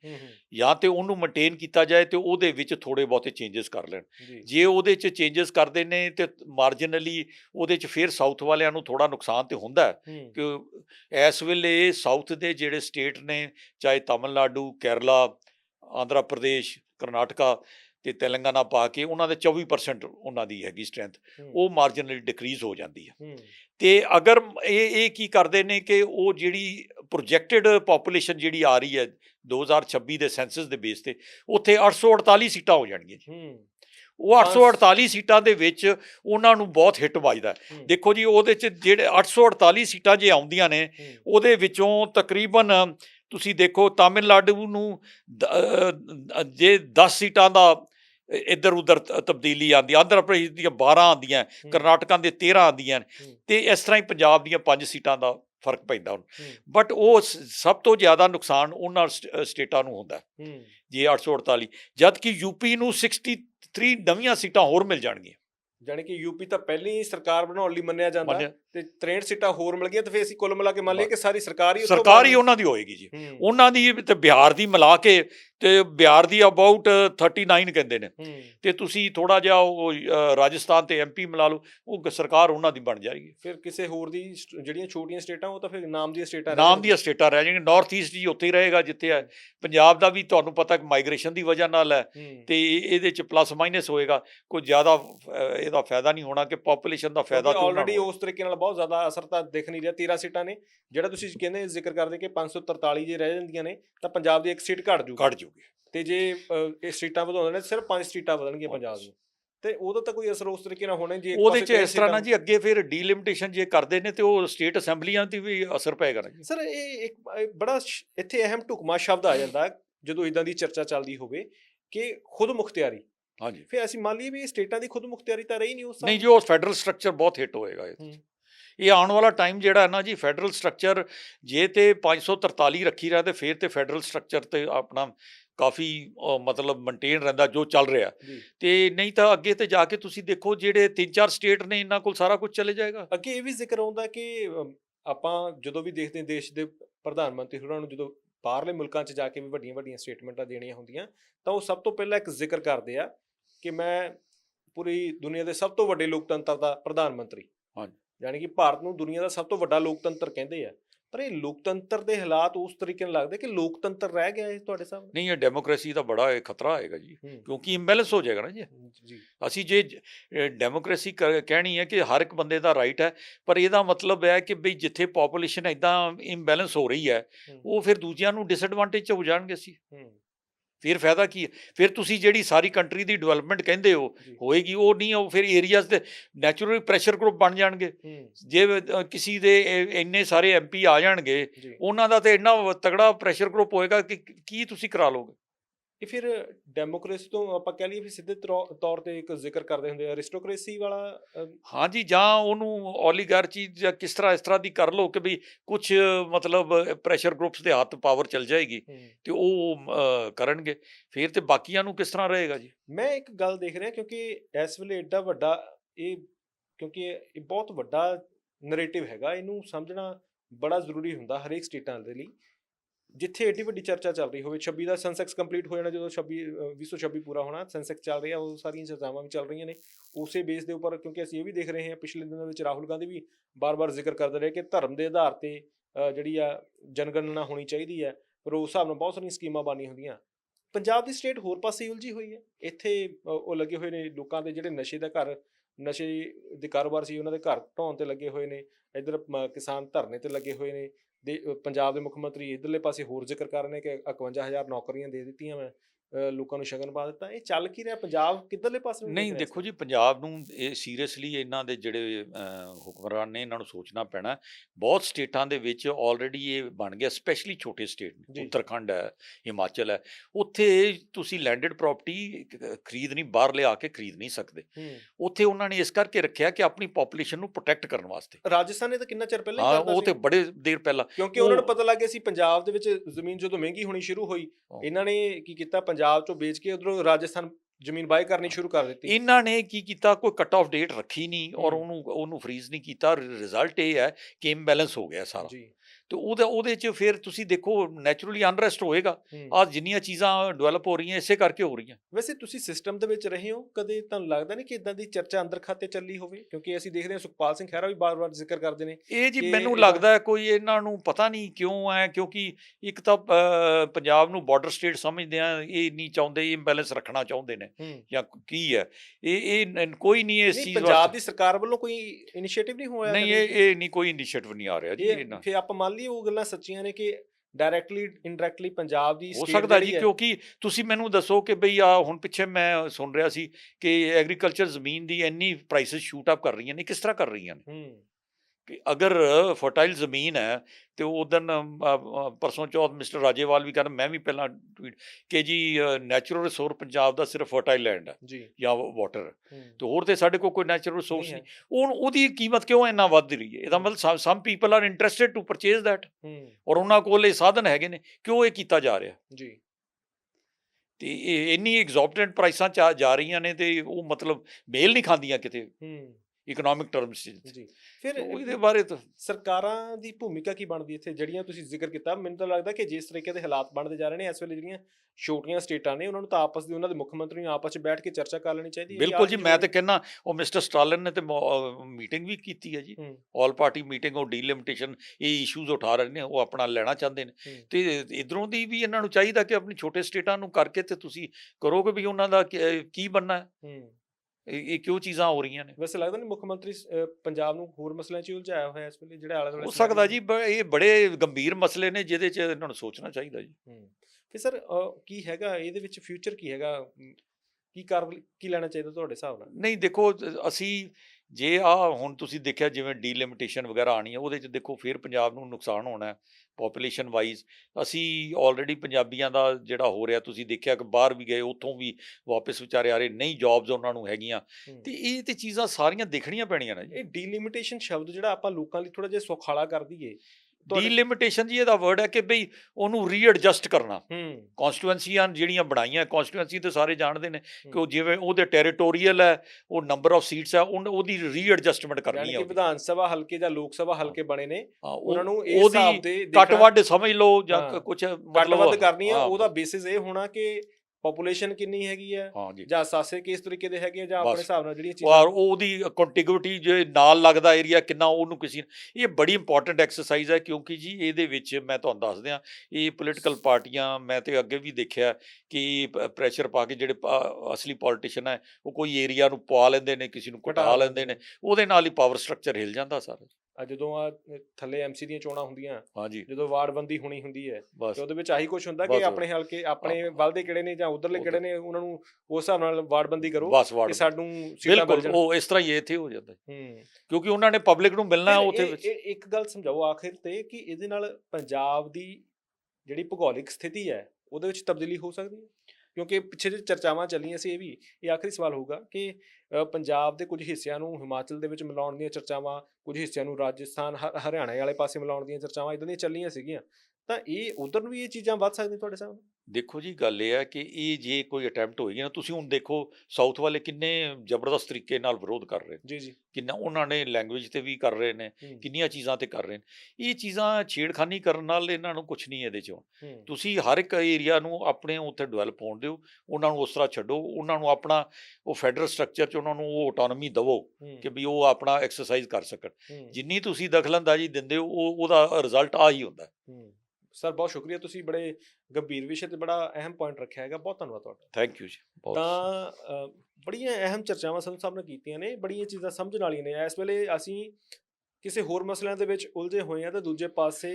ਜਾਂ ਤੇ ਉਹਨੂੰ ਮੇਨਟੇਨ ਕੀਤਾ ਜਾਏ ਤੇ ਉਹਦੇ ਵਿੱਚ ਥੋੜੇ ਬਹੁਤੇ ਚੇਂਜਸ ਕਰ ਲੈਣ। ਜੀ। ਉਹਦੇ 'ਚ ਚੇਂਜਸ ਕਰਦੇ ਨੇ ਤੇ ਮਾਰਜਨਲੀ ਉਹਦੇ 'ਚ ਫਿਰ ਸਾਊਥ ਵਾਲਿਆਂ ਨੂੰ ਥੋੜਾ ਨੁਕਸਾਨ ਤੇ ਹੁੰਦਾ ਕਿ ਇਸ ਵੇਲੇ ਸਾਊਥ ਦੇ ਜਿਹੜੇ ਸਟੇਟ ਨੇ ਚਾਹੇ ਤਾਮਿਲਨਾਡੂ ਕੇਰਲਾ ਆਂਧਰਾ ਪ੍ਰਦੇਸ਼ ਕਰਨਾਟਕਾ ਤੇ ਤੇਲੰਗਾਨਾ ਪਾ ਕੇ ਉਹਨਾਂ ਦੇ 24% ਉਹਨਾਂ ਦੀ ਹੈਗੀ ਸਟਰੈਂਥ ਉਹ ਮਾਰਜਨਲੀ ਡਿਕਰੀਜ਼ ਹੋ ਜਾਂਦੀ ਹੈ। ਤੇ ਅਗਰ ਇਹ ਇਹ ਕੀ ਕਰਦੇ ਨੇ ਕਿ ਉਹ ਜਿਹੜੀ ਪ੍ਰੋਜੈਕਟਡ ਪੋਪੂਲੇਸ਼ਨ ਜਿਹੜੀ ਆ ਰਹੀ ਹੈ 2026 ਦੇ ਸੈਂਸਸ ਦੇ ਬੇਸ ਤੇ ਉੱਥੇ 848 ਸੀਟਾਂ ਹੋ ਜਾਣਗੀਆਂ। ਜੀ ਉਹ 848 ਸੀਟਾਂ ਦੇ ਵਿੱਚ ਉਹਨਾਂ ਨੂੰ ਬਹੁਤ ਹਿੱਟ ਵੱਜਦਾ ਦੇਖੋ ਜੀ ਉਹਦੇ ਚ ਜਿਹੜੇ 848 ਸੀਟਾਂ ਜੇ ਆਉਂਦੀਆਂ ਨੇ ਉਹਦੇ ਵਿੱਚੋਂ ਤਕਰੀਬਨ ਤੁਸੀਂ ਦੇਖੋ ਤਾਮਿਲਨਾਡੂ ਨੂੰ ਜੇ 10 ਸੀਟਾਂ ਦਾ ਇੱਧਰ ਉਧਰ ਤਬਦੀਲੀ ਆਂਦੀ ਆਂਧਰਾ ਪ੍ਰਦੇਸ਼ ਦੀਆਂ 12 ਆਉਂਦੀਆਂ ਹੂੰ, ਕਰਨਾਟਕਾਂ ਦੇ 13 ਆਉਂਦੀਆਂ ਨੇ ਹੂੰ, ਤੇ ਇਸ ਤਰ੍ਹਾਂ ਹੀ ਪੰਜਾਬ ਦੀਆਂ 5 ਸੀਟਾਂ ਦਾ ਫ਼ਰਕ ਪੈਂਦਾ ਹੁਣ। ਬਟ ਉਹ ਸਭ ਤੋਂ ਜ਼ਿਆਦਾ ਨੁਕਸਾਨ ਉਹਨਾਂ ਸਟੇਟਾਂ ਨੂੰ ਹੁੰਦਾ। ਜੇ 848 ਜਦ ਕਿ ਯੂਪੀ ਨੂੰ 63 ਨਵੀਆਂ ਸੀਟਾਂ ਹੋਰ ਮਿਲ ਜਾਣਗੀਆਂ। ਜਾਣੀ ਕਿ ਯੂਪੀ ਤਾਂ ਪਹਿਲਾਂ ਹੀ ਸਰਕਾਰ ਬਣਾਉਣ ਲਈ ਮੰਨਿਆ ਜਾਂਦਾ ਤੇ 63 ਸੀਟਾਂ ਹੋਰ ਮਿਲ ਗਈਆਂ ਤੇ ਫਿਰ ਅਸੀਂ ਕੁੱਲ ਮਿਲਾ ਕੇ ਮੰਨ ਲਈਏ ਕਿ ਸਾਰੀ ਸਰਕਾਰ ਹੀ ਸਰਕਾਰ ਹੀ ਉਹਨਾਂ ਦੀ ਹੋਏਗੀ ਜੀ। ਉਹਨਾਂ ਦੀ ਤੇ ਬਿਹਾਰ ਦੀ ਮਿਲਾ ਕੇ ਤੇ ਬਿਹਾਰ ਦੀ ਅਬਾਊਟ 39 ਕਹਿੰਦੇ ਨੇ। ਤੇ ਤੁਸੀਂ ਥੋੜਾ ਜਿਹਾ ਉਹ ਰਾਜਸਥਾਨ ਤੇ ਐਮਪੀ ਮਿਲਾ ਲਓ ਉਹ ਸਰਕਾਰ ਉਹਨਾਂ ਦੀ ਬਣ ਜਾਏਗੀ। ਫਿਰ ਕਿਸੇ ਹੋਰ ਦੀ ਜਿਹੜੀਆਂ ਛੋਟੀਆਂ ਸਟੇਟਾਂ ਉਹ ਤਾਂ ਫਿਰ ਨਾਮ ਦੀਆਂ ਸਟੇਟਾਂ ਨਾਮ। ਦੀਆਂ ਸਟੇਟਾਂ ਰਹਿ ਜਾਣਗੀਆਂ ਨਾਰਥ ਈਸਟ ਜੀ ਉੱਥੇ ਹੀ ਰਹੇਗਾ ਜਿੱਥੇ ਹੈ। ਪੰਜਾਬ ਦਾ ਵੀ ਤੁਹਾਨੂੰ ਪਤਾ ਕਿ ਮਾਈਗ੍ਰੇਸ਼ਨ ਦੀ ਵਜ੍ਹਾ ਨਾਲ ਹੈ ਤੇ ਇਹਦੇ ਚ ਪਲੱਸ ਮਾਈਨਸ ਹੋਏਗਾ ਕੋਈ ਜ਼ਿਆਦਾ ਇਹਦਾ ਫਾਇਦਾ ਨਹੀਂ ਹੋਣਾ ਕਿ ਪੋਪੂਲੇਸ਼ਨ ਦਾ ਫਾਇਦਾ ਤੇ ਆਲਰੇਡੀ। ਉਸ ਤਰੀਕੇ ਨਾਲ ਬਹੁਤ ਜ਼ਿਆਦਾ ਅਸਰ ਤਾਂ ਦਿਖ ਨਹੀਂ ਰਿਹਾ 13 ਸੀਟਾਂ ਨੇ। ਜਿਹੜਾ ਤੁਸੀਂ ਕਹਿੰਦੇ ਜ਼ਿਕਰ ਕਰਦੇ ਕਿ 543 ਜੇ ਰਹਿ ਜਾਂਦੀਆਂ ਨੇ ਤਾਂ ਪੰਜਾਬ ਦੀ ਇੱਕ ਸੀਟ ਘਟ ਜੂਗੀ। ਘਟ ਜੂਗੀ ਤੇ ਜੇ ਇਹ ਸੀਟਾਂ ਵਧਾਉਂਦੇ ਨੇ ਸਿਰਫ 5 ਸੀਟਾਂ ਵਧਣਗੀਆਂ ਪੰਜਾਬ ਨੂੰ। ਤੇ ਉਹਦਾ ਤਾਂ ਕੋਈ ਅਸਰ ਉਸ ਤਰੀਕੇ ਨਾਲ ਹੋਣਾ ਜੇ ਇੱਕ ਉਹਦੇ ਪਾਸੇ ਚ ਇਸ ਤਰ੍ਹਾਂ ਨਾ ਜੀ ਅੱਗੇ ਫਿਰ ਡੀਲਿਮਿਟੇਸ਼ਨ ਜੇ ਕਰਦੇ ਨੇ ਤੇ ਉਹ ਸਟੇਟ ਅਸੈਂਬਲੀਆਂ ਤੇ ਵੀ ਅਸਰ ਪਏਗਾ ਨਾ ਜੀ ਸਰ ਇਹ ਇੱਕ ਇਹ ਬੜਾ ਸ਼- ਇੱਥੇ ਅਹਿਮ ਢੁਕਮਾ ਸ਼ਬਦ ਆ ਜਾਂਦਾ ਹੈ, ਜਦੋਂ ਇਦਾਂ ਦੀ ਚਰਚਾ ਚੱਲਦੀ ਹੋਵੇ ਕਿ ਖੁਦ ਮੁਖਤਿਆਰੀ ਹਾਂਜੀ। ਫਿਰ ਅਸੀਂ ਮੰਨ ਲਈਏ ਵੀ ਇਹ ਸਟੇਟਾਂ ਦੀ ਖੁਦ ਮੁਖਤਿਆਰੀ ਤਾਂ ਰਹੀ ਨਹੀਂ ਉਸ ਨਹੀਂ ਜੋ ਫੈਡਰਲ ਸਟਰਕਚਰ ਬਹੁਤ ਹਿੱਟ ਹੋਏਗਾ ਇਹ। ਹੂੰ। ਇਹ ਆਉਣ ਵਾਲਾ ਟਾਈਮ ਜਿਹੜਾ ਹੈ ਨਾ ਜੀ ਫੈਡਰਲ ਸਟਰਕਚਰ ਜੇ ਤੇ 543 ਰੱਖੀ ਰਿਹਾ ਤੇ ਫਿਰ ਤੇ ਫੈਡਰਲ ਸਟਰਕਚਰ ਤੇ ਆਪਣਾ ਕਾਫੀ ਮਤਲਬ ਮੇਨਟੇਨ ਰਹਿੰਦਾ ਜੋ ਚੱਲ ਰਿਹਾ। ਤੇ ਨਹੀਂ ਤਾਂ ਅੱਗੇ ਤੇ ਜਾ ਕੇ ਤੁਸੀਂ ਦੇਖੋ ਜਿਹੜੇ ਤਿੰਨ ਚਾਰ ਸਟੇਟ ਨੇ ਇਹਨਾਂ ਕੋਲ ਸਾਰਾ ਕੁਝ ਚਲੇ ਜਾਏਗਾ। ਅੱਗੇ ਇਹ ਵੀ ਜ਼ਿਕਰ ਆਉਂਦਾ ਕਿ ਆਪਾਂ ਜਦੋਂ ਵੀ ਦੇਖਦੇ ਹਾਂ ਦੇਸ਼ ਦੇ ਪ੍ਰਧਾਨ ਮੰਤਰੀ ਹੋਰਾਂ ਨੂੰ ਜਦੋਂ ਬਾਹਰਲੇ ਮੁਲਕਾਂ 'ਚ ਜਾ ਕੇ ਵੀ ਵੱਡੀਆਂ ਵੱਡੀਆਂ ਸਟੇਟਮੈਂਟਾਂ ਦੇਣੀਆਂ ਹੁੰਦੀਆਂ ਤਾਂ ਉਹ ਸਭ ਤੋਂ ਪਹਿਲਾਂ ਇੱਕ ਜ਼ਿਕਰ ਕਰਦੇ ਆ ਕਿ ਮੈਂ ਪੂਰੀ ਦੁਨੀਆ ਦੇ ਸਭ ਤੋਂ ਵੱਡੇ ਲੋਕਤੰਤਰ ਦਾ ਪ੍ਰਧਾਨ ਮੰਤਰੀ ਹਾਂਜੀ। ਯਾਨੀ ਕਿ ਭਾਰਤ ਨੂੰ ਦੁਨੀਆ ਦਾ ਸਭ ਤੋਂ ਵੱਡਾ ਲੋਕਤੰਤਰ ਕਹਿੰਦੇ ਆ। ਪਰ ਇਹ ਲੋਕਤੰਤਰ ਦੇ ਹਾਲਾਤ ਉਸ ਤਰੀਕੇ ਨਾਲ ਲੱਗਦੇ ਕਿ ਲੋਕਤੰਤਰ ਰਹਿ ਗਿਆ ਇਹ ਤੁਹਾਡੇ ਸਾਹਮਣੇ ਨਹੀਂ ਇਹ ਡੈਮੋਕ੍ਰੇਸੀ ਦਾ ਬੜਾ ਇਹ ਖਤਰਾ ਆਏਗਾ ਜੀ ਕਿਉਂਕਿ ਇੰਬੈਲੈਂਸ ਹੋ ਜਾਏਗਾ ਨਾ ਜੀ। ਅਸੀਂ ਜੇ ਡੈਮੋਕ੍ਰੇਸੀ ਕਹਿਣੀ ਹੈ ਕਿ ਹਰ ਇੱਕ ਬੰਦੇ ਦਾ ਰਾਈਟ ਹੈ ਪਰ ਇਹਦਾ ਮਤਲਬ ਹੈ ਕਿ ਬਈ ਜਿੱਥੇ ਪੋਪੂਲੇਸ਼ਨ ਇਦਾਂ ਇੰਬੈਲੈਂਸ ਹੋ ਰਹੀ ਹੈ ਉਹ ਫਿਰ ਦੂਜਿਆਂ ਨੂੰ ਡਿਸਐਡਵਾਂਟੇਜ ਚ ਹੋ ਜਾਣਗੇ ਸੀ ਫਿਰ ਫਾਇਦਾ ਕੀ ਹੈ? ਫਿਰ ਤੁਸੀਂ ਜਿਹੜੀ ਸਾਰੀ ਕੰਟਰੀ ਦੀ ਡਿਵੈਲਪਮੈਂਟ ਕਹਿੰਦੇ ਹੋ ਹੋਏਗੀ ਉਹ ਨਹੀਂ ਉਹ ਫਿਰ ਏਰੀਆਜ਼ ਤੇ ਨੈਚੁਰਲ ਪ੍ਰੈਸ਼ਰ ਗਰੁੱਪ ਬਣ ਜਾਣਗੇ। ਜੇ ਕਿਸੇ ਦੇ ਇੰਨੇ ਸਾਰੇ ਐਮਪੀ ਆ ਜਾਣਗੇ ਉਹਨਾਂ ਦਾ ਤੇ ਇੰਨਾ ਤਗੜਾ ਪ੍ਰੈਸ਼ਰ ਗਰੁੱਪ ਹੋਏਗਾ ਕਿ ਕੀ ਤੁਸੀਂ ਕਰਾ ਲੋਗੇ ਇਹ ਫਿਰ ਡੈਮੋਕ੍ਰੇਸੀ ਤੋਂ ਆਪਾਂ ਕਹਿ ਲਈਏ ਵੀ ਸਿੱਧੇ ਤਰੋ- ਤੌਰ ਤੇ ਇੱਕ ਜ਼ਿਕਰ ਕਰਦੇ ਹੁੰਦੇ ਆ ਅਰਿਸਟੋਕ੍ਰੇਸੀ ਵਾਲਾ ਹਾਂਜੀ ਜਾਂ ਉਹਨੂੰ ਓਲੀਗਾਰਚੀ ਜਾਂ ਕਿਸ ਤਰ੍ਹਾਂ ਇਸ ਤਰ੍ਹਾਂ ਦੀ ਕਰ ਲਓ ਕਿ ਵੀ ਕੁਝ ਮਤਲਬ ਪ੍ਰੈਸ਼ਰ ਗਰੁੱਪਸ ਦੇ ਹੱਥ ਪਾਵਰ ਚਲ ਜਾਏਗੀ। ਤੇ ਉਹ ਕਰਨਗੇ। ਫਿਰ ਤੇ ਬਾਕੀਆਂ ਨੂੰ ਕਿਸ ਤਰ੍ਹਾਂ ਰਹੇਗਾ ਜੀ? ਮੈਂ ਇੱਕ ਗੱਲ ਦੇਖ ਰਿਹਾ ਕਿਉਂਕਿ ਇਸ ਵੇਲੇ ਐਡਾ ਵੱਡਾ ਇਹ ਕਿਉਂਕਿ ਇਹ ਇਹ ਬਹੁਤ ਵੱਡਾ ਨੈਰੇਟਿਵ ਹੈਗਾ। ਇਹਨੂੰ ਸਮਝਣਾ ਬੜਾ ਜ਼ਰੂਰੀ ਹੁੰਦਾ ਹਰੇਕ ਸਟੇਟਾਂ ਦੇ ਲਈ। ਜਿੱਥੇ ਏਡੀ ਵੱਡੀ ਚਰਚਾ ਚੱਲ ਰਹੀ ਹੋਵੇ 26 ਦਾ ਸੈਂਸੈਕਸ ਕੰਪਲੀਟ ਹੋ ਜਾਣਾ ਜਦੋਂ 26 ਅ, 2026 ਪੂਰਾ ਹੋਣਾ ਸੈਂਸੈਕਸ ਚੱਲ ਰਿਹਾ ਉਹ ਸਾਰੀਆਂ ਚਰਚਾਵਾਂ ਵੀ ਚੱਲ ਰਹੀਆਂ ਨੇ। ਉਸੇ ਬੇਸ ਦੇ ਉੱਪਰ ਕਿਉਂਕਿ ਅਸੀਂ ਇਹ ਵੀ ਦੇਖ ਰਹੇ ਹਾਂ ਪਿਛਲੇ ਦਿਨਾਂ ਵਿੱਚ ਰਾਹੁਲ ਗਾਂਧੀ ਵੀ ਬਾਰ-ਬਾਰ ਜ਼ਿਕਰ ਕਰਦੇ ਰਹੇ ਕਿ ਧਰਮ ਦੇ ਆਧਾਰ ਤੇ ਜਿਹੜੀ ਆ ਜਨਗਣਨਾ ਹੋਣੀ ਚਾਹੀਦੀ ਹੈ ਪਰ ਉਸ ਹਿਸਾਬ ਨਾਲ ਬਹੁਤ ਸਾਰੀਆਂ ਸਕੀਮਾਂ ਬਣਨੀਆਂ ਹੁੰਦੀਆਂ। ਪੰਜਾਬ ਦੀ ਸਟੇਟ ਹੋਰ ਪਾਸੇ ਉਲਝੀ ਹੋਈ ਹੈ। ਇੱਥੇ ਉਹ ਲੱਗੇ ਹੋਏ ਨੇ ਲੋਕਾਂ ਦੇ ਜਿਹੜੇ ਨਸ਼ੇ ਦਾ ਘਰ ਨਸ਼ੇ ਦੇ ਕਾਰੋਬਾਰ ਸੀ ਉਹਨਾਂ ਦੇ ਘਰ ਢਾਉਣ ਤੇ ਲੱਗੇ ਹੋਏ ਨੇ। ਇਧਰ ਕਿਸਾਨ ਧਰਨੇ ਤੇ ਲੱਗੇ ਹੋਏ ਨੇ। ਦੇ ਪੰਜਾਬ ਦੇ ਮੁੱਖ ਮੰਤਰੀ ਇਧਰਲੇ ਪਾਸੇ ਹੋਰ ਜ਼ਿਕਰ ਕਰ ਰਹੇ ਨੇ ਕਿ 51000 ਨੌਕਰੀਆਂ ਦੇ ਦਿੱਤੀਆਂ ਮੈਂ ਲੋਕਾਂ ਨੂੰ ਸ਼ਗਨ ਪਾ ਦਿੱਤਾ। ਇਹ ਚੱਲ ਕੀ ਰਿਹਾ? ਪੰਜਾਬ ਕਿੱਧਰਲੇ ਪਾਸੇ ਨਹੀਂ ਦੇਖ ਜੀ ਪੰਜਾਬ ਨੂੰ ਇਹ ਸੀਰੀਅਸਲੀ ਇਹਨਾਂ ਦੇ ਜਿਹੜੇ ਹੁਕਮਰਾਨ ਨੇ ਇਹਨਾਂ ਨੂੰ ਸੋਚਣਾ ਪੈਣਾ। ਬਹੁਤ ਸਟੇਟਾਂ ਦੇ ਵਿੱਚ ਆਲਰੇਡੀ ਇਹ ਬਣ ਗਿਆ ਸਪੈਸ਼ਲੀ ਛੋਟੇ ਸਟੇਟ ਉੱਤਰਾਖੰਡ ਹੈ ਹਿਮਾਚਲ ਹੈ। ਉੱਥੇ ਤੁਸੀਂ ਲੈਂਡਡ ਪ੍ਰਾਪਰਟੀ ਖਰੀਦ ਨਹੀਂ ਬਾਹਰ ਲਿਆ ਕੇ ਖਰੀਦ ਨਹੀਂ ਸਕਦੇ। ਉੱਥੇ ਉਹਨਾਂ ਨੇ ਇਸ ਕਰਕੇ ਰੱਖਿਆ ਕਿ ਆਪਣੀ ਪੋਪੂਲੇਸ਼ਨ ਨੂੰ ਪ੍ਰੋਟੈਕਟ ਕਰਨ ਵਾਸਤੇ। ਰਾਜਸਥਾਨ ਨੇ ਤਾਂ ਕਿੰਨਾ ਚਿਰ ਪਹਿਲਾਂ ਕਰਦਾ ਉਹ ਤੇ ਬੜੇ ਦੇਰ ਪਹਿਲਾਂ। ਕਿਉਂਕਿ ਉਹਨਾਂ ਨੂੰ ਪਤਾ ਲੱਗ ਗਿਆ ਸੀ ਪੰਜਾਬ ਦੇ ਵਿੱਚ ਜ਼ਮੀਨ ਜਦੋਂ ਮਹਿੰਗੀ ਹੋਣੀ ਸ਼ੁਰੂ ਹੋਈ। ਇਹਨਾਂ ਨੇ ਕੀ ਕੀਤਾ? ਪੰਜਾਬ ਚੋਂ ਵੇਚ ਕੇ ਉਧਰੋਂ ਰਾਜਸਥਾਨ ਜ਼ਮੀਨ ਬਾਈ ਕਰਨੀ ਸ਼ੁਰੂ ਕਰ ਦਿੱਤੀ। ਇਹਨਾਂ ਨੇ ਕੀ ਕੀਤਾ? ਕੋਈ ਕੱਟ ਆਫ ਡੇਟ ਰੱਖੀ ਨਹੀਂ ਔਰ। ਉਹਨੂੰ ਉਹਨੂੰ ਫਰੀਜ਼ ਨਹੀਂ ਕੀਤਾ। ਰਿਜ਼ਲਟ ਇਹ ਹੈ ਕਿ ਇੰਬੈਲੈਂਸ ਹੋ ਗਿਆ ਸਾਰਾ। ਜੀ। ਤੇ ਉਹਦੇ ਉਹਦੇ ਚ ਫਿਰ ਤੁਸੀਂ ਦੇਖੋ ਨੈਚੁਰਲੀ ਅਨਰੈਸਟ ਹੋਏਗਾ। ਆ ਜਿੰਨੀਆਂ ਚੀਜ਼ਾਂ ਡਿਵੈਲਪ ਹੋ ਰਹੀਆਂ ਇਸੇ ਕਰਕੇ ਹੋ ਰਹੀਆਂ। ਵੈਸੇ ਤੁਸੀਂ ਸਿਸਟਮ ਦੇ ਵਿੱਚ ਰਹੇ ਹੋ ਕਦੇ ਤੁਹਾਨੂੰ ਲੱਗਦਾ ਨਹੀਂ ਕਿ ਇਦਾਂ ਦੀ ਚਰਚਾ ਅੰਦਰ ਖਾਤੇ ਚੱਲੀ ਹੋਵੇ? ਕਿਉਂਕਿ ਅਸੀਂ ਦੇਖਦੇ ਹਾਂ ਸੁਖਪਾਲ ਸਿੰਘ ਖਹਿਰਾ ਵੀ ਬਾਰ-ਬਾਰ ਜ਼ਿਕਰ ਕਰਦੇ ਨੇ ਇਹ ਜੀ ਮੈਨੂੰ ਲੱਗਦਾ ਕੋਈ ਇਹਨਾਂ ਨੂੰ ਪਤਾ ਨਹੀਂ ਕਿਉਂ ਹੈ ਕਿਉਂਕਿ ਇੱਕ ਤਾਂ ਪੰਜਾਬ ਨੂੰ ਬਾਰਡਰ ਸਟੇਟ ਸਮਝਦੇ ਆ ਇਹ ਨਹੀਂ ਚਾਹੁੰਦੇ ਇੰਬੈਲੈਂਸ ਰੱਖਣਾ ਚਾਹੁੰਦੇ ਨੇ। ਜਾਂ ਕੀ ਹੈ? ਇਹ ਇਹ ਕੋਈ ਨਹੀਂ ਇਸ ਚੀਜ਼ ਪੰਜਾਬ ਦੀ ਸਰਕਾਰ ਵੱਲੋਂ ਕੋਈ ਇਨੀਸ਼ੀਏਟਿਵ ਨਹੀਂ ਹੋਇਆ ਨਹੀਂ? ਇਹ ਇਹ ਨਹੀਂ ਕੋਈ ਇਨੀਸ਼ੀਏਟਿਵ ਨਹੀਂ ਆ ਰਿਹਾ ਜੀ ਇਹ ਫਿਰ ਆਪਾਂ ਮੰਨ ਲਈਏ ਉਹ ਗੱਲਾਂ ਸੱਚੀਆਂ ਨੇ ਕਿ ਡਾਇਰੈਕਟਲੀ ਇਨਡਾਇਰੈਕਟਲੀ ਪੰਜਾਬ ਦੀ ਹੋ ਸਕਦਾ ਜੀ ਕਿਉਂਕਿ ਤੁਸੀਂ ਮੈਨੂੰ ਦੱਸੋ ਕਿ ਬਈ ਆ ਹੁਣ ਪਿੱਛੇ ਮੈਂ ਸੁਣ ਰਿਹਾ ਸੀ ਕਿ ਐਗਰੀਕਲਚਰ ਜ਼ਮੀਨ ਦੀ ਇੰਨੀ ਪ੍ਰਾਈਸਸ ਸ਼ੂਟ ਅਪ ਕਰ ਰਹੀਆਂ ਨੇ ਕਿਸ ਤਰ੍ਹਾਂ ਕਰ ਰਹੀਆਂ ਨੇ? ਹੂੰ। ਕਿ ਅਗਰ ਫਰਟਾਈਲ ਜ਼ਮੀਨ ਹੈ ਤੇ ਉਦੋਂ ਪਰਸੋਂ ਚੌਥ ਮਿਸਟਰ ਰਾਜੇਵਾਲ ਵੀ ਕਹਿੰਦਾ ਮੈਂ ਵੀ ਪਹਿਲਾਂ tweet ਕਿ ਜੀ ਨੈਚੁਰਲ ਰਿਸੋਰਸ ਪੰਜਾਬ ਦਾ ਸਿਰਫ ਫਰਟਾਈਲ ਲੈਂਡ ਹੈ ਜੀ। ਵਾਟਰ ਤੇ ਹੋਰ ਤੇ ਸਾਡੇ ਕੋਲ ਕੋਈ ਨੈਚੁਰਲ ਰਿਸੋਰਸ ਨਹੀਂ। ਉਹ ਉਹਦੀ ਕੀਮਤ ਕਿਉਂ ਇੰਨਾ ਵੱਧ ਰਹੀ ਹੈ? ਇਹਦਾ ਮਤਲਬ some people are interested to purchase that hmm. ਔਰ ਉਹਨਾਂ ਕੋਲ ਇਹ ਸਾਧਨ ਹੈਗੇ ਨੇ ਕਿਉਂ ਇਹ ਕੀਤਾ ਜਾ ਰਿਹਾ? ਜੀ। ਤੇ ਇਹ ਇੰਨੀ ਐਗਜ਼ੌਰਬਿਟੈਂਟ ਪ੍ਰਾਈਸਾਂ ਚ ਜਾ ਰਹੀਆਂ ਨੇ ਤੇ ਉਹ ਮਤਲਬ ਮੇਲ ਨਹੀਂ ਖਾਂਦੀਆਂ ਕਿਤੇ। ਹੂੰ। ਇਕਨੋਮਿਕ ਟਰਮਸ ਜੀ। ਫਿਰ ਉਹਦੇ ਬਾਰੇ ਤਾਂ ਸਰਕਾਰਾਂ ਦੀ ਭੂਮਿਕਾ ਕੀ ਬਣਦੀ ਇੱਥੇ? ਜਿਹੜੀਆਂ ਤੁਸੀਂ ਜ਼ਿਕਰ ਕੀਤਾ ਮੈਨੂੰ ਤਾਂ ਲੱਗਦਾ ਕਿ ਜਿਸ ਤਰੀਕੇ ਦੇ ਹਾਲਾਤ ਬਣਦੇ ਜਾ ਰਹੇ ਨੇ ਇਸ ਵੇਲੇ ਜਿਹੜੀਆਂ ਛੋਟੀਆਂ ਸਟੇਟਾਂ ਨੇ ਉਹਨਾਂ ਨੂੰ ਤਾਂ ਆਪਸ ਦੀ ਉਹਨਾਂ ਦੇ ਮੁੱਖ ਮੰਤਰੀ ਨੂੰ ਆਪਸ 'ਚ ਬੈਠ ਕੇ ਚਰਚਾ ਕਰ ਲੈਣੀ ਚਾਹੀਦੀ ਹੈ। ਬਿਲਕੁਲ ਜੀ ਮੈਂ ਤੇ ਕਹਿੰਨਾ ਉਹ ਮਿਸਟਰ ਸਟਾਲਿਨ ਨੇ ਤੇ ਮੀਟਿੰਗ ਵੀ ਕੀਤੀ ਹੈ ਜੀ। ਆਲ ਪਾਰਟੀ ਮੀਟਿੰਗ ਉਹ ਡੀਲਿਮਿਟੇਸ਼ਨ ਇਹ ਇਸ਼ੂਜ਼ ਉਠਾ ਰਹੇ ਨੇ ਉਹ ਆਪਣਾ ਲੈਣਾ ਚਾਹੁੰਦੇ ਨੇ। ਤੇ ਇਧਰੋਂ ਦੀ ਵੀ ਇਹਨਾਂ ਨੂੰ ਚਾਹੀਦਾ ਕਿ ਆਪਣੀ ਛੋਟੇ ਸਟੇਟਾਂ ਨੂੰ ਕਰਕੇ ਤੇ ਤੁਸੀਂ ਕਰੋਗੇ ਵੀ ਉਹਨਾਂ ਦਾ ਕੀ- ਹੈ? ਹੂੰ। ਇਹ ਕਿਉਂ ਚੀਜ਼ਾਂ ਹੋ ਰਹੀਆਂ ਨੇ? ਵੈਸੇ ਲੱਗਦਾ ਨਹੀਂ ਮੁੱਖ ਮੰਤਰੀ ਪੰਜਾਬ ਨੂੰ ਹੋਰ ਮਸਲਿਆਂ 'ਚ ਉਲਝਾਇਆ ਹੋਇਆ ਇਸ ਵੇਲੇ ਜਿਹੜੇ ਆਲੇ ਦੁਆਲੇ ਹੋ ਸਕਦਾ। ਜੀ ਇਹ ਬੜੇ ਗੰਭੀਰ ਮਸਲੇ ਨੇ ਜਿਹਦੇ 'ਚ ਇਹਨਾਂ ਨੂੰ ਸੋਚਣਾ ਚਾਹੀਦਾ ਜੀ। ਫਿਰ ਸਰ ਕੀ ਹੈਗਾ ਇਹਦੇ ਵਿੱਚ ਫਿਊਚਰ ਕੀ ਹੈਗਾ? ਕੀ ਕਰ ਕੀ ਲੈਣਾ ਚਾਹੀਦਾ ਤੁਹਾਡੇ ਹਿਸਾਬ ਨਾਲ? ਨਹੀਂ ਦੇਖੋ ਅਸੀਂ ਜੇ ਆ ਹੁਣ ਤੁਸੀਂ ਦੇਖਿਆ ਜਿਵੇਂ ਡੀਲਿਮਿਟੇਸ਼ਨ ਵਗੈਰਾ ਆਣੀ ਹੈ ਉਹਦੇ 'ਚ ਦੇਖੋ ਫਿਰ ਪੰਜਾਬ ਨੂੰ ਨੁਕਸਾਨ ਹੋਣਾ ਹੈ ਪੋਪੂਲੇਸ਼ਨ ਵਾਈਜ਼ ਅਸੀਂ ਆਲਰੇਡੀ ਪੰਜਾਬੀਆਂ ਦਾ ਜਿਹੜਾ ਹੋ ਰਿਹਾ ਤੁਸੀਂ ਦੇਖਿਆ ਕਿ ਬਾਹਰ ਵੀ ਗਏ ਉੱਥੋਂ ਵੀ ਵਾਪਸ ਵਿਚਾਰੇ ਆ ਰਹੇ ਨਹੀਂ ਜੌਬਸ ਉਹਨਾਂ ਨੂੰ ਹੈਗੀਆਂ। ਤੇ ਇਹ ਤੇ ਚੀਜ਼ਾਂ ਸਾਰੀਆਂ ਦੇਖਣੀਆਂ ਪੈਣੀਆਂ ਨੇ ਇਹ ਡੀਲਿਮਿਟੇਸ਼ਨ ਸ਼ਬਦ ਜਿਹੜਾ ਆਪਾਂ ਲੋਕਾਂ ਲਈ ਥੋੜਾ ਜਿਹਾ ਸੁਖਾਲਾ ਕਰ ਦਈਏ ਡੀਲਿਮਿਟੇਸ਼ਨ ਜੀ ਇਹਦਾ ਵਰਡ ਹੈ ਕਿ ਬਈ ਉਹਨੂੰ ਰੀਐਡਜਸਟ ਕਰਨਾ ਹੂੰ ਕਨਸਟੀਟੂਐਂਸੀਆਂ ਜਿਹੜੀਆਂ ਬਣਾਈਆਂ ਕਨਸਟੀਟੂਐਂਸੀ ਤੇ ਸਾਰੇ ਜਾਣਦੇ ਨੇ ਕਿ ਉਹ। ਜਿਵੇਂ ਉਹਦੇ ਟੈਰੀਟੋਰੀਅਲ ਹੈ ਉਹ ਨੰਬਰ ਆਫ ਸੀਟਸ ਹੈ ਉਹਦੀ ਰੀਐਡਜਸਟਮੈਂਟ ਕਰਨੀ ਹੈ। ਵਿਧਾਨ ਸਭਾ ਹਲਕੇ ਜਾਂ ਲੋਕ ਸਭਾ ਹਲਕੇ ਬਣੇ ਨੇ ਉਹਨਾਂ ਨੂੰ ਇਸ ਹਿਸਾਬ ਦੇ ਵੱਧ ਸਮਝ ਲਓ ਜਾਂ। ਕੁਝ ਮਤਲਬ ਕਰਨੀ ਆ ਹਾਂ, ਉਹਦਾ ਬੇਸਿਸ ਇਹ ਹੋਣਾ ਕਿ ਪੋਪੂਲੇਸ਼ਨ ਕਿੰਨੀ ਹੈਗੀ ਹਾਂ? ਜੀ। ਸਾਸੇ ਕਿਸ ਤਰੀਕੇ ਦੇ ਹੈਗੇ ਆ? ਜਾਂ ਆਪਣੇ। ਹਿਸਾਬ ਨਾਲ ਜਿਹੜੀਆਂ ਚੀਜ਼ਾਂ ਔਰ ਉਹਦੀ ਕੰਟੀਗੁਇਟੀ ਜੇ ਨਾਲ ਲੱਗਦਾ ਏਰੀਆ ਕਿੰਨਾ ਉਹਨੂੰ ਕਿਸੇ ਇਹ ਬੜੀ ਇੰਪੋਰਟੈਂਟ ਐਕਸਰਸਾਈਜ਼ ਹੈ ਕਿਉਂਕਿ ਜੀ ਇਹਦੇ ਵਿੱਚ ਮੈਂ ਤੁਹਾਨੂੰ ਦੱਸ ਦਿਆਂ ਇਹ ਪੋਲੀਟੀਕਲ ਪਾਰਟੀਆਂ ਮੈਂ ਤੇ ਅੱਗੇ ਵੀ ਦੇਖਿਆ ਕਿ ਪ੍ਰੈਸ਼ਰ ਪਾ ਕੇ ਜਿਹੜੇ ਅਸਲੀ ਪੋਲੀਟੀਸ਼ੀਅਨ ਹੈ ਉਹ ਕੋਈ ਏਰੀਆ ਨੂੰ ਪਵਾ ਲੈਂਦੇ ਨੇ ਕਿਸੇ ਨੂੰ ਘਟਾ ਲੈਂਦੇ ਨੇ। ਉਹਦੇ ਨਾਲ ਹੀ ਪਾਵਰ ਸਟਰਕਚਰ ਹਿਲ ਜਾਂਦਾ ਸਾਰਾ। ਆ ਜਦੋਂ ਆ ਥੱਲੇ ਐਮਸੀ ਦੀਆਂ ਚੋਣਾਂ ਹੁੰਦੀਆਂ ਹਾਂਜੀ। ਜਦੋਂ ਵਾਰਡਬੰਦੀ ਹੋਣੀ ਹੁੰਦੀ ਹੈ ਤੇ ਉਹਦੇ ਵਿੱਚ ਆਹੀ ਕੁਝ ਹੁੰਦਾ ਕਿ। ਆਪਣੇ ਹਲਕੇ ਆਪਣੇ। ਵੱਲ ਦੇ ਕਿਹੜੇ ਨੇ ਜਾਂ ਉਧਰਲੇ ਉੱਧਰ। ਕਿਹੜੇ ਨੇ ਉਹਨਾਂ ਨੂੰ ਉਸ ਹਿਸਾਬ ਨਾਲ ਵਾਰਡਬੰਦੀ ਕਰੋ ਕਿ ਸਾਨੂੰ ਸੀਟਾਂ ਮਿਲ ਜਾਣ। ਉਹ ਇਸ ਤਰ੍ਹਾਂ ਹੀ ਇੱਥੇ ਹੋ ਜਾਂਦਾ। ਹੂੰ। ਕਿਉਂਕਿ ਉਹਨਾਂ ਨੇ ਪਬਲਿਕ ਨੂੰ ਮਿਲਣਾ ਉੱਥੇ ਇੱਕ ਗੱਲ ਸਮਝਾਓ ਆਖਿਰ ਤੇ ਕਿ ਇਹਦੇ ਨਾਲ ਪੰਜਾਬ ਦੀ ਜਿਹੜੀ ਭੂਗੋਲਿਕ ਸਥਿਤੀ ਹੈ ਉਹਦੇ ਵਿੱਚ ਤਬਦੀਲੀ ਹੋ ਸਕਦੀ ਹੈ? ਕਿਉਂਕਿ ਪਿੱਛੇ ਜੇ ਚਰਚਾਵਾਂ ਚੱਲੀਆਂ ਸੀ ਇਹ ਵੀ, ਇਹ ਆਖਰੀ ਸਵਾਲ ਹੋਊਗਾ ਕਿ ਪੰਜਾਬ ਦੇ ਕੁਝ ਹਿੱਸਿਆਂ ਨੂੰ ਹਿਮਾਚਲ ਦੇ ਵਿੱਚ ਮਿਲਾਉਣ ਦੀਆਂ ਚਰਚਾਵਾਂ, ਕੁਝ ਹਿੱਸਿਆਂ ਨੂੰ ਰਾਜਸਥਾਨ, ਹ- ਹਰਿਆਣਾ ਵਾਲੇ ਪਾਸੇ ਮਿਲਾਉਣ ਦੀਆਂ ਚਰਚਾਵਾਂ ਇਦਾਂ ਦੀਆਂ ਚੱਲੀਆਂ ਸੀਗੀਆਂ, ਤਾਂ ਇਹ ਉਧਰ ਨੂੰ ਵੀ ਇਹ ਚੀਜ਼ਾਂ ਵੱਧ ਸਕਦੀਆਂ ਤੁਹਾਡੇ ਸਾਹਮਣੇ? ਦੇਖੋ ਜੀ ਗੱਲ ਇਹ ਹੈ ਕਿ ਇਹ ਜੇ ਕੋਈ ਅਟੈਂਪਟ ਹੋਏਗੀ ਨਾ ਤੁਸੀਂ ਹੁਣ ਦੇਖੋ ਸਾਊਥ ਵਾਲੇ ਕਿੰਨੇ ਜ਼ਬਰਦਸਤ ਤਰੀਕੇ ਨਾਲ ਵਿਰੋਧ ਕਰ ਰਹੇ ਨੇ। ਜੀ ਜੀ। ਕਿੰਨਾ ਉਹਨਾਂ ਨੇ ਲੈਂਗੁਏਜ ਤੇ ਵੀ ਕਰ ਰਹੇ ਨੇ ਕਿੰਨੀਆਂ ਚੀਜ਼ਾਂ ਤੇ ਕਰ ਰਹੇ ਨੇ। ਇਹ ਚੀਜ਼ਾਂ ਛੇੜਖਾਨੀ ਕਰਨ ਨਾਲ ਇਹਨਾਂ ਨੂੰ ਕੁਝ ਨਹੀਂ ਇਹਦੇ ਚੋਂ। ਤੁਸੀਂ ਹਰ ਇੱਕ ਏਰੀਆ ਨੂੰ ਆਪਣੇ ਉੱਥੇ ਡਿਵੈਲਪ ਹੋਣ ਦਿਓ ਉਹਨਾਂ ਨੂੰ ਉਸ ਤਰ੍ਹਾਂ ਛੱਡੋ ਉਹਨਾਂ ਨੂੰ ਆਪਣਾ ਉਹ ਫੈਡਰਲ ਸਟਰਕਚਰ 'ਚ ਉਹਨਾਂ ਨੂੰ ਉਹ ਆਟੋਨੋਮੀ ਦਿਵੋ ਕਿ ਵੀ ਉਹ ਆਪਣਾ ਐਕਸਰਸਾਈਜ਼ ਕਰ ਸਕਣ। ਜਿੰਨੀ ਤੁਸੀਂ ਦਖਲਅੰਦਾਜ਼ੀ ਦਿੰਦੇ ਹੋ ਉਹ ਉਹਦਾ ਰਿਜ਼ਲਟ ਆ ਹੀ ਹੁੰਦਾ। ਹੂੰ। ਸਰ ਬਹੁਤ ਸ਼ੁਕਰੀਆ ਤੁਸੀਂ ਬੜੇ ਗੰਭੀਰ ਵਿਸ਼ੇ ਤੇ ਬੜਾ ਅਹਿਮ ਪੁਆਇੰਟ ਰੱਖਿਆ ਹੈਗਾ। ਬਹੁਤ ਧੰਨਵਾਦ ਤੁਹਾਡਾ। ਥੈਂਕ ਯੂ ਜੀ ਬਹੁਤ ਤਾਂ ਬੜੀਆਂ ਅਹਿਮ ਚਰਚਾਵਾਂ ਸੰਤ ਸਾਹਿਬ ਨੇ ਕੀਤੀਆਂ ਨੇ ਬੜੀਆਂ ਚੀਜ਼ਾਂ ਸਮਝਣ ਵਾਲੀਆਂ ਨੇ। ਇਸ ਵੇਲੇ ਅਸੀਂ ਕਿਸੇ ਹੋਰ ਮਸਲਿਆਂ ਦੇ ਵਿੱਚ ਉਲਝੇ ਹੋਏ ਹਾਂ ਤੇ ਦੂਜੇ ਪਾਸੇ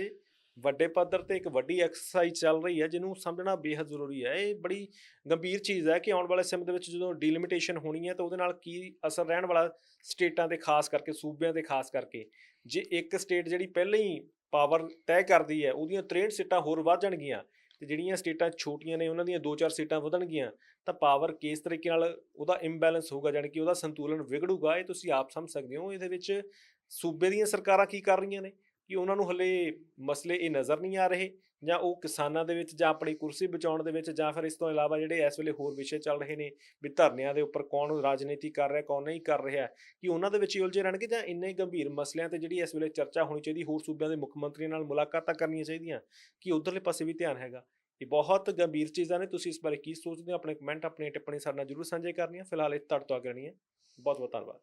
ਵੱਡੇ ਪੱਧਰ ਤੇ ਇੱਕ ਵੱਡੀ ਐਕਸਰਸਾਈਜ਼ ਚੱਲ ਰਹੀ ਹੈ ਜਿਹਨੂੰ ਸਮਝਣਾ ਬੇहद ਜ਼ਰੂਰੀ ਹੈ। ਇਹ ਬੜੀ ਗੰਭੀਰ ਚੀਜ਼ ਹੈ ਕਿ ਆਉਣ ਵਾਲੇ ਸਮੇਂ ਦੇ ਵਿੱਚ ਜਦੋਂ ਡੀਲਿਮਿਟੇਸ਼ਨ ਹੋਣੀ ਹੈ ਤਾਂ ਉਹਦੇ ਨਾਲ ਕੀ ਅਸਰ ਰਹਿਣ ਵਾਲਾ ਸਟੇਟਾਂ ਤੇ ਖਾਸ ਕਰਕੇ ਸੂਬਿਆਂ ਤੇ ਖਾਸ ਕਰਕੇ। ਜੇ ਇੱਕ ਸਟੇਟ ਜਿਹੜੀ ਪਹਿਲਾਂ ਹੀ ਪਾਵਰ ਤੈਅ ਕਰਦੀ ਹੈ, ਉਹਦੀਆਂ 63 ਸੀਟਾਂ ਹੋਰ ਵੱਧ ਜਾਣਗੀਆਂ ਤੇ ਜਿਹੜੀਆਂ ਸਟੇਟਾਂ ਛੋਟੀਆਂ ਨੇ, ਉਹਨਾਂ ਦੀਆਂ 2-4 ਸੀਟਾਂ ਵਧਣਗੀਆਂ, ਤਾਂ ਪਾਵਰ ਕਿਸ ਤਰੀਕੇ ਨਾਲ ਉਹਦਾ ਇੰਬੈਲੈਂਸ ਹੋਊਗਾ ਜਾਣੀ ਕਿ ਉਹਦਾ ਸੰਤੁਲਨ ਵਿਗੜੂਗਾ, ਇਹ ਤੁਸੀਂ ਆਪ ਸਮਝ ਸਕਦੇ ਹੋ। ਇਹਦੇ ਵਿੱਚ ਸੂਬੇ ਦੀਆਂ ਸਰਕਾਰਾਂ ਕੀ ਕਰ ਰਹੀਆਂ ਨੇ? ਕਿ ਉਹਨਾਂ ਨੂੰ ਹਲੇ ਮਸਲੇ ਇਹ ਨਜ਼ਰ ਨਹੀਂ ਆ ਰਹੇ ਜਾਂ ਉਹ ਕਿਸਾਨਾਂ ਦੇ ਵਿੱਚ ਜਾਂ ਆਪਣੀ ਕੁਰਸੀ ਬਚਾਉਣ ਦੇ ਵਿੱਚ ਜਾਂ ਫਿਰ ਇਸ ਤੋਂ ਇਲਾਵਾ ਜਿਹੜੇ ਇਸ ਵੇਲੇ ਹੋਰ ਵਿਸ਼ੇ ਚੱਲ ਰਹੇ ਨੇ ਵੀ ਧਰਨਿਆਂ ਦੇ ਉੱਪਰ ਕੌਣ ਰਾਜਨੀਤੀ ਕਰ ਰਿਹਾ, ਕੌਣ ਨਹੀਂ ਕਰ ਰਿਹਾ, ਕਿ ਉਹਨਾਂ ਦੇ ਵਿੱਚ ਹੀ ਉਲਝੇ ਰਹਿਣਗੇ ਜਾਂ ਇੰਨੇ ਗੰਭੀਰ ਮਸਲਿਆਂ ਤੇ ਜਿਹੜੀ ਇਸ ਵੇਲੇ ਚਰਚਾ ਹੋਣੀ ਚਾਹੀਦੀ, ਹੋਰ ਸੂਬਿਆਂ ਦੇ ਮੁੱਖ ਮੰਤਰੀਆਂ ਨਾਲ ਮੁਲਾਕਾਤਾਂ ਕਰਨੀਆਂ ਚਾਹੀਦੀਆਂ, ਕਿ ਉਧਰਲੇ ਪਾਸੇ ਵੀ ਧਿਆਨ ਹੈਗਾ? ਇਹ ਬਹੁਤ ਗੰਭੀਰ ਚੀਜ਼ਾਂ ਨੇ, ਤੁਸੀਂ ਇਸ ਬਾਰੇ ਕੀ ਸੋਚਦੇ ਹੋ? ਆਪਣੇ ਕਮੈਂਟ ਆਪਣੀ ਟਿੱਪਣੀ ਸਾਡੇ ਨਾਲ ਜਰੂਰ ਸਾਂਝੇ ਕਰਨੀ ਕਰਨੀਆਂ। ਫਿਲਹਾਲ ਇਹ ਤੜ ਤੋਂ ਅੱਗੇ ਨਹੀਂ ਹੈ। ਬਹੁਤ ਬਹੁਤ ਧੰਨਵਾਦ।